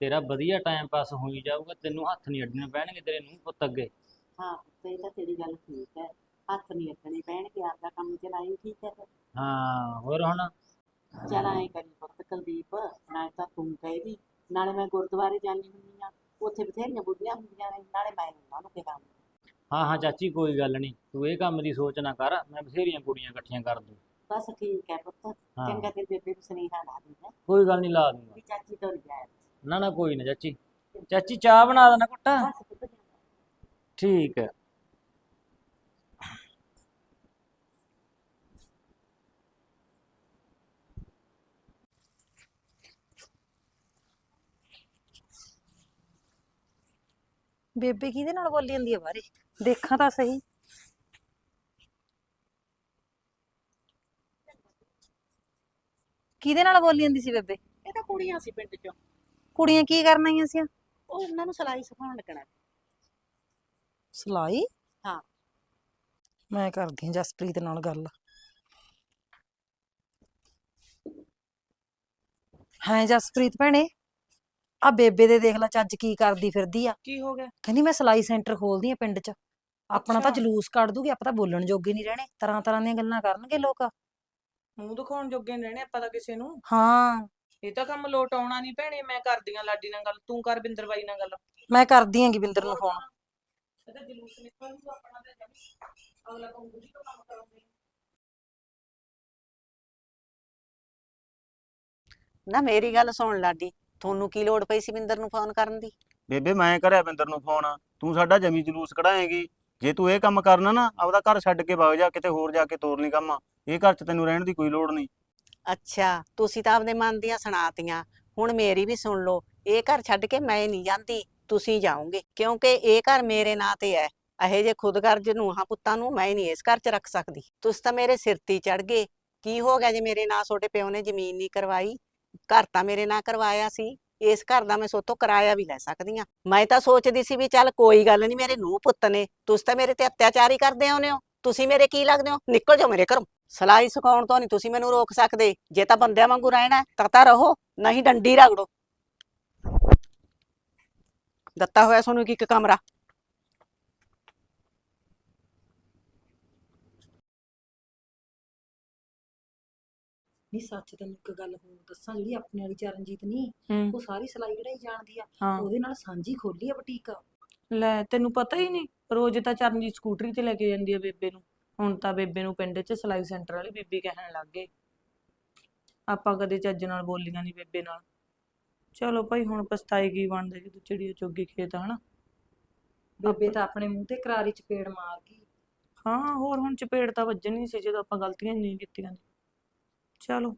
ਤੇਰਾ ਵਧੀਆ ਟਾਈਮ ਪਾਸ ਹੋਈ ਜਾਊਗਾ ਤੈਨੂੰ ਹੱਥ ਨਹੀਂ ਅੱਡਣੇ ਪੈਣਗੇ ਤੇਰੇ ਨੂੰ ਪੁੱਤ ਅੱਗੇ। ਹਾਂ ਪੁੱਤ ਇਹ ਤਾਂ ਤੇਰੀ ਗੱਲ ਠੀਕ ਹੈ। ਹੱਥ ਨਹੀਂ ਅੱਡਣੇ ਪੈਣਗੇ ਆਪਦਾ ਕੰਮ ਚਲਾਈ ਠੀਕ ਹੈ ਫਿਰ। ਹਾਂ ਹੋਰ ਹੁਣ? ਚੱਲ ਐਂ ਕਰੀ ਪੁੱਤ ਕੁਲਦੀਪ ਨਾਲੇ ਤਾਂ ਤੂੰ ਕਹੇਗੀ ਨਾਲੇ ਮੈਂ ਗੁਰਦੁਆਰੇ ਜਾਂਦੀ ਹੁੰਦੀ ਆ ਉੱਥੇ ਬਥੇਰੀਆਂ ਬੁੱਢੀਆਂ ਹੁੰਦੀਆਂ ਨੇ ਨਾਲੇ ਮੈਂ ਉਹਨਾਂ ਨੂੰ ਕਿਹਾ। ਹਾਂ ਹਾਂ ਚਾਚੀ ਕੋਈ ਗੱਲ ਨਹੀਂ ਤੂੰ ਇਹ ਕੰਮ ਦੀ ਸੋਚ ਨਾ ਕਰ ਮੈਂ ਬਥੇਰੀਆਂ ਕੁੜੀਆਂ ਇਕੱਠੀਆਂ ਕਰ ਦੂੰ। ਬਸ ਠੀਕ ਹੈ ਪੁੱਤ ਹਾਂ। ਚੰਗਾ ਤੇ ਬੇਬੇ ਨੂੰ ਸੁਨੇਹਾ ਲਾ ਦਿੰਦਾ। ਕੋਈ ਗੱਲ ਨਹੀਂ ਲਾ ਦੂੰਗਾ। ਵੀ ਚਾਚੀ ਤੋਂ ਲਿਆ ਨਾ ਨਾ ਕੋਈ ਨਾ ਚਾਚੀ। ਚਾਚੀ ਚਾਹ ਬਣਾ ਦੇਣਾ ਕੁੱਟਾ। ਠੀਕ ਹੈ। ਬੇਬੇ ਕਿਹਦੇ ਨਾਲ ਬੋਲੀ ਜਾਂਦੀ ਹੈ ਬਾਰੇ ਦੇਖਾਂ ਤਾਂ ਸਹੀ। ਕਿਹਦੇ ਨਾਲ ਬੋਲੀ ਜਾਂਦੀ ਸੀ ਬੇਬੇ? ਇਹ ਤਾਂ ਕੁੜੀਆਂ ਸੀ ਪਿੰਡ ਚੋਂ। ਕੁੜੀਆਂ ਕੀ ਕਰਨ ਆਈਆਂ ਸੀ ਉਹ ਉਹਨਾਂ ਨੂੰ ਸਿਲਾਈ ਸਿਖਾਉਣ ਲੱਗਣਾ। ਸਲਾਈ? ਹਾਂ। ਮੈਂ ਕਰਦੀ ਹਾਂ ਜਸਪ੍ਰੀਤ ਨਾਲ ਗੱਲ। ਹਾਂ ਜਸਪ੍ਰੀਤ ਭੈਣੇ ਆ ਬੇਬੇ ਦੇ ਦੇਖ ਲੈ ਚੱਜ ਕੀ ਕਰਦੀ ਫਿਰਦੀ ਆ। ਕੀ ਹੋ ਗਿਆ? ਕਹਿੰਦੀ ਮੈਂ ਸਲਾਈ ਸੈਂਟਰ ਖੋਲਦੀ ਆ ਪਿੰਡ 'ਚ। ਆਪਣਾ ਤਾਂ ਅੱਛਾ। ਜਲੂਸ ਕੱਢ ਦੂਗੀ ਆਪਾਂ ਤਾਂ ਬੋਲਣ ਜੋਗੇ ਨਹੀਂ ਰਹਿਣੇ। ਤਰ੍ਹਾਂ ਤਰ੍ਹਾਂ ਦੀਆਂ ਗੱਲਾਂ ਕਰਨਗੇ ਲੋਕ। ਮੂੰਹ ਦਿਖਾਉਣ ਜੋਗੇ ਨੀ ਰਹਿਣੇ ਆਪਾਂ ਤਾਂ ਕਿਸੇ ਨੂੰ। ਹਾਂ। ਇਹ ਤਾਂ ਕੰਮ ਲੋਟ ਆਉਣਾ ਨਹੀਂ ਭੈਣੇ ਮੈਂ ਕਰਦੀ ਆਂ ਲਾਡੀ ਨਾਲ ਗੱਲ ਤੂੰ ਕਰ ਬਿੰਦਰ ਬਾਈ ਨਾਲ ਗੱਲ। ਮੈਂ ਕਰਦੀ ਆਂ ਗਿਵਿੰਦਰ ਨੂੰ ਫੋਨ ਇਹ ਤਾਂ ਜਲੂਸ ਨਿਕਲ ਜੂ ਆਪਣਾ ਤੇ ਜਮੀ ਅਗਲਾ ਕਹੂ ਜੀ ਤੋਂ ਕੰਮ ਕਰਾਉਂਦੇ ਨਾ ਮੇਰੀ ਗੱਲ ਸੁਣ ਲਾਡੀ ਤੁਹਾਨੂੰ ਕੀ ਲੋੜ ਪਈ ਸੀ ਬਿੰਦਰ ਨੂੰ ਫੋਨ ਕਰਨ ਦੀ? ਬੇਬੇ ਮੈਂ ਕਰਿਆ ਬਿੰਦਰ ਨੂੰ ਫੋਨ ਤੂੰ ਸਾਡਾ ਜਮੀ ਜਲੂਸ ਕਢਾਏਂਗੀ। ਜੇ ਤੂੰ ਇਹ ਕੰਮ ਕਰਨਾ ਨਾ ਆਪਦਾ ਘਰ ਛੱਡ ਕੇ ਵਗ ਜਾ ਕਿਤੇ ਹੋਰ ਜਾ ਕੇ ਤੋਰ ਲਈ ਕੰਮ। ਇਹ ਘਰ 'ਚ ਤੈਨੂੰ ਰਹਿਣ ਦੀ ਕੋਈ ਲੋੜ ਨਹੀਂ ਅੱਛਾ, ਤੁਸੀਂ ਤਾਂ ਆਪਦੇ ਮਨ ਦੀਆਂ ਸੁਣਾਤੀਆਂ। ਹੁਣ ਮੇਰੀ ਵੀ ਸੁਣ ਲਓ, ਇਹ ਘਰ ਛੱਡ ਕੇ ਮੈਂ ਨਹੀਂ ਜਾਂਦੀ, ਤੁਸੀਂ ਜਾਓਗੇ। ਕਿਉਂਕਿ ਇਹ ਘਰ ਮੇਰੇ ਨਾਂ ਤੇ ਹੈ ਇਹੋ ਜੇ ਖੁਦਗਰਜ ਨੂੰਹਾਂ ਪੁੱਤਾਂ ਨੂੰ ਮੈਂ ਨਹੀਂ ਇਸ ਘਰ 'ਚ ਰੱਖ ਸਕਦੀ। ਤੁਸੀਂ ਤਾਂ ਮੇਰੇ ਸਿਰ ਤੇ ਚੜ ਗਏ। ਕੀ ਹੋ ਗਿਆ ਜੇ ਮੇਰੇ ਨਾਂ ਤੁਹਾਡੇ ਪਿਓ ਨੇ ਜ਼ਮੀਨ ਨਹੀਂ ਕਰਵਾਈ? ਘਰ ਤਾਂ ਮੇਰੇ ਨਾਂ ਕਰਵਾਇਆ ਸੀ। ਇਸ ਘਰ ਦਾ ਮੈਂ ਸੋਤੋਂ ਕਿਰਾਇਆ ਵੀ ਲੈ ਸਕਦੀ ਆ ਮੈਂ ਤਾਂ ਸੋਚਦੀ ਸੀ ਵੀ ਚੱਲ ਕੋਈ ਗੱਲ ਨਹੀਂ, ਮੇਰੇ ਨੂੰਹ ਪੁੱਤ ਨੇ। ਤੁਸੀਂ ਤਾਂ ਮੇਰੇ ਤੇ ਅਤਿਆਚਾਰ ਹੀ ਕਰਦੇ ਆਉਂਦੇ ਹੋ। ਤੁਸੀਂ ਮੇਰੇ ਕੀ ਲੱਗਦੇ ਹੋ? ਨਿਕਲ ਜਾਓ ਮੇਰੇ ਘਰੋਂ। ਸਲਾਈ ਸਿਖਾਉਣ ਤੋਂ ਨਹੀਂ ਤੁਸੀਂ ਮੈਨੂੰ ਰੋਕ ਸਕਦੇ। ਜੇ ਤਾਂ ਬੰਦਿਆਂ ਵਾਂਗੂ ਰਹਿਣਾ ਹੈ, ਤਾਂ ਤਾਂ ਰਹੋ ਨਹੀਂ ਡੰਡੀ ਰਗੜੋ। ਦਿੱਤਾ ਹੋਇਆ ਤੁਹਾਨੂੰ ਇੱਕ ਇੱਕ ਕਮਰਾ। ਨਹੀਂ ਸੱਚ ਤੈਨੂੰ ਇੱਕ ਗੱਲ ਹੋਰ ਦੱਸਾਂ ਜਿਹੜੀ ਆਪਣੇ ਵਾਲੀ ਚਰਨਜੀਤ ਨਹੀਂ ਉਹ ਸਾਰੀ ਸਿਲਾਈ ਕਢਾਈ ਜਾਣਦੀ ਆ। ਹਾਂ। ਉਹਦੇ ਨਾਲ ਸਾਂਝੀ ਖੋਲੀ ਆ ਬੁਟੀਕ। ਲੈ ਤੈਨੂੰ ਪਤਾ ਹੀ ਨਹੀਂ ਰੋਜ਼ ਤਾਂ ਚਰਨਜੀਤ ਸਕੂਟਰੀ ਤੇ ਲੈ ਕੇ ਜਾਂਦੀ ਆ ਬੇਬੇ ਨੂੰ। ਹੁਣ ਤਾਂ ਬੇਬੇ ਨੂੰ ਪਿੰਡ 'ਚ ਸਿਲਾਈ ਸੈਂਟਰ ਵਾਲੀ ਬੀਬੀ ਕਹਿਣ ਲੱਗ ਗਏ। ਆਪਾਂ ਕਦੇ ਚੱਜ ਨਾਲ ਬੋਲੀਆਂ ਨਹੀਂ ਬੇਬੇ ਨਾਲ। ਚਲੋ ਭਾਈ ਹੁਣ ਪਛਤਾਈ ਕੀ ਬਣਦਾ ਜਦੋਂ ਚਿੜੀਆ ਚੁੱਗੀ ਖੇਤ ਹਨਾ? ਬੇਬੇ ਤਾਂ ਆਪਣੇ ਮੂੰਹ ਤੇ ਕਰਾਰੀ ਚਪੇੜ ਮਾਰ ਗਈ। ਹਾਂ ਹੋਰ ਹੁਣ ਚਪੇੜ ਤਾਂ ਵੱਜਣੀ ਸੀ ਜਦੋਂ ਆਪਾਂ ਗਲਤੀਆਂ ਨਹੀਂ ਕੀਤੀਆਂ ਨੇ। ਚਲੋ।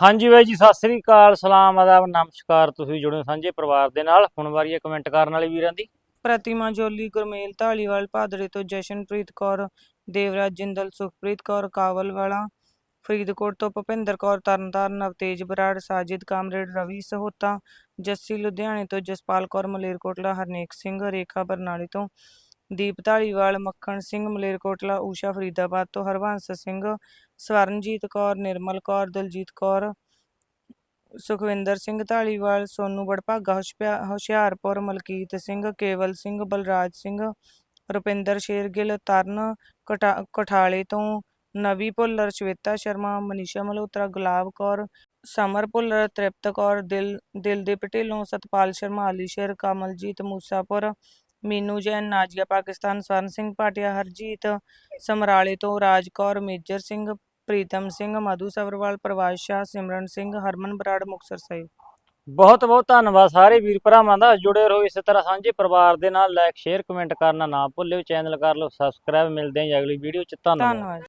ਹਾਂਜੀ ਬਾਈ ਜੀ ਸਤਿ ਸ੍ਰੀ ਅਕਾਲ ਸਲਾਮ ਆਦਾਬ ਨਮਸਕਾਰ। ਤੁਸੀਂ ਜੁੜੇ ਹੋ ਸਾਂਝੇ ਪਰਿਵਾਰ ਦੇ ਨਾਲ। ਹੁਣ ਵਾਰੀ ਹੈ ਕਮੈਂਟ ਕਰਨ ਵਾਲੇ ਵੀਰਾਂ ਦੀ। ਪ੍ਰਤਿਮਾ ਜੋਲੀ, ਗੁਰਮੇਲ ਢਾਲੀਵਾਲ ਭਾਦਰੇ ਤੋਂ ਜਸ਼ਨਪ੍ਰੀਤ ਕੌਰ, ਦੇਵਰਾਜ ਜਿੰਦਲ, ਸੁਖਪ੍ਰੀਤ ਕੌਰ, ਕਾਵਲਵਾਲਾ, ਫਰੀਦਕੋਟ ਤੋਂ ਭੁਪਿੰਦਰ ਕੌਰ, ਤਰਨਤਾਰਨ, ਨਵਤੇਜ ਬਰਾੜ, ਸਾਜਿਦ ਕਾਮਰੇਡ, ਰਵੀ ਸਹੋਤਾ, ਜੱਸੀ ਲੁਧਿਆਣੇ ਤੋਂ ਜਸਪਾਲ ਕੌਰ, ਮਲੇਰਕੋਟਲਾ, ਹਰਨੇਕ ਸਿੰਘ, ਰੇਖਾ ਬਰਨਾਲੇ ਤੋਂ ਦੀਪ ਢਾਲੀਵਾਲ ਮੱਖਣ ਸਿੰਘ, ਮਲੇਰਕੋਟਲਾ, ਊਸ਼ਾ ਫਰੀਦਾਬਾਦ ਤੋਂ ਹਰਵੰਸ ਸਿੰਘ, ਸਵਰਨਜੀਤ ਕੌਰ, ਨਿਰਮਲ ਕੌਰ, ਦਲਜੀਤ ਕੌਰ ਸੁਖਵਿੰਦਰ ਸਿੰਘ ਧਾਲੀਵਾਲ, ਸੋਨੂ ਬੜਭਾਗਾ ਹੁਸ਼ਿਆ- ਹੁਸ਼ਿਆਰਪੁਰ, ਮਲਕੀਤ ਸਿੰਘ, ਕੇਵਲ ਸਿੰਘ, ਬਲਰਾਜ ਸਿੰਘ, ਰੁਪਿੰਦਰ ਸ਼ੇਰਗਿੱਲ, ਤਰਨ ਕਟਾ- ਕਠਾਲੇ ਤੋਂ ਨਵੀ ਭੁੱਲਰ, ਸ਼ਵੇਤਾ ਸ਼ਰਮਾ, ਮਨੀਸ਼ਾ ਮਲਹੋਤਰਾ, ਗੁਲਾਬ ਕੌਰ, ਸਮਰ ਭੁੱਲਰ, ਤ੍ਰਿਪਤ ਕੌਰ, ਦਿਲ, ਦਿਲਦੀਪ ਢਿੱਲੋਂ, ਸਤਪਾਲ ਸ਼ਰਮਾ ਅਲੀਸ਼ੇਰ ਕਮਲਜੀਤ ਮੂਸਾਪੁਰ, ਮੀਨੂ ਜੈਨ, ਨਾਜੀਆ ਪਾਕਿਸਤਾਨ, ਸਵਰਨ ਸਿੰਘ ਭਾਟਿਆ, ਹਰਜੀਤ ਸਮਰਾਲੇ ਤੋਂ ਰਾਜ ਕੌਰ, ਮੇਜਰ ਸਿੰਘ ਪ੍ਰੀਤਮ ਸਿੰਘ ਮਧੂ ਸਵਰਵਾਲ ਪ੍ਰਵਾਸ਼ ਸ਼ਾਹ ਸਿਮਰਨ ਸਿੰਘ ਹਰਮਨ ਬਰਾੜ ਮੁਕਤਸਰ ਸਾਹਿਬ। ਬਹੁਤ ਬਹੁਤ ਧੰਨਵਾਦ ਸਾਰੇ ਵੀਰ ਭਰਾਵਾਂ ਦਾ। ਜੁੜੇ ਰਹੋ ਇਸੇ ਤਰ੍ਹਾਂ ਸਾਂਝੇ ਪਰਿਵਾਰ ਦੇ ਨਾਲ। ਲਾਈਕ ਸ਼ੇਅਰ ਕਮੈਂਟ ਕਰਨਾ ਨਾ ਭੁੱਲਿਓ। ਚੈਨਲ ਕਰ ਲਓ ਸਬਸਕ੍ਰਾਈਬ ਮਿਲਦੇ ਹਾਂ ਜੀ ਅਗਲੀ ਵੀਡੀਓ ਚ। ਧੰਨਵਾਦ।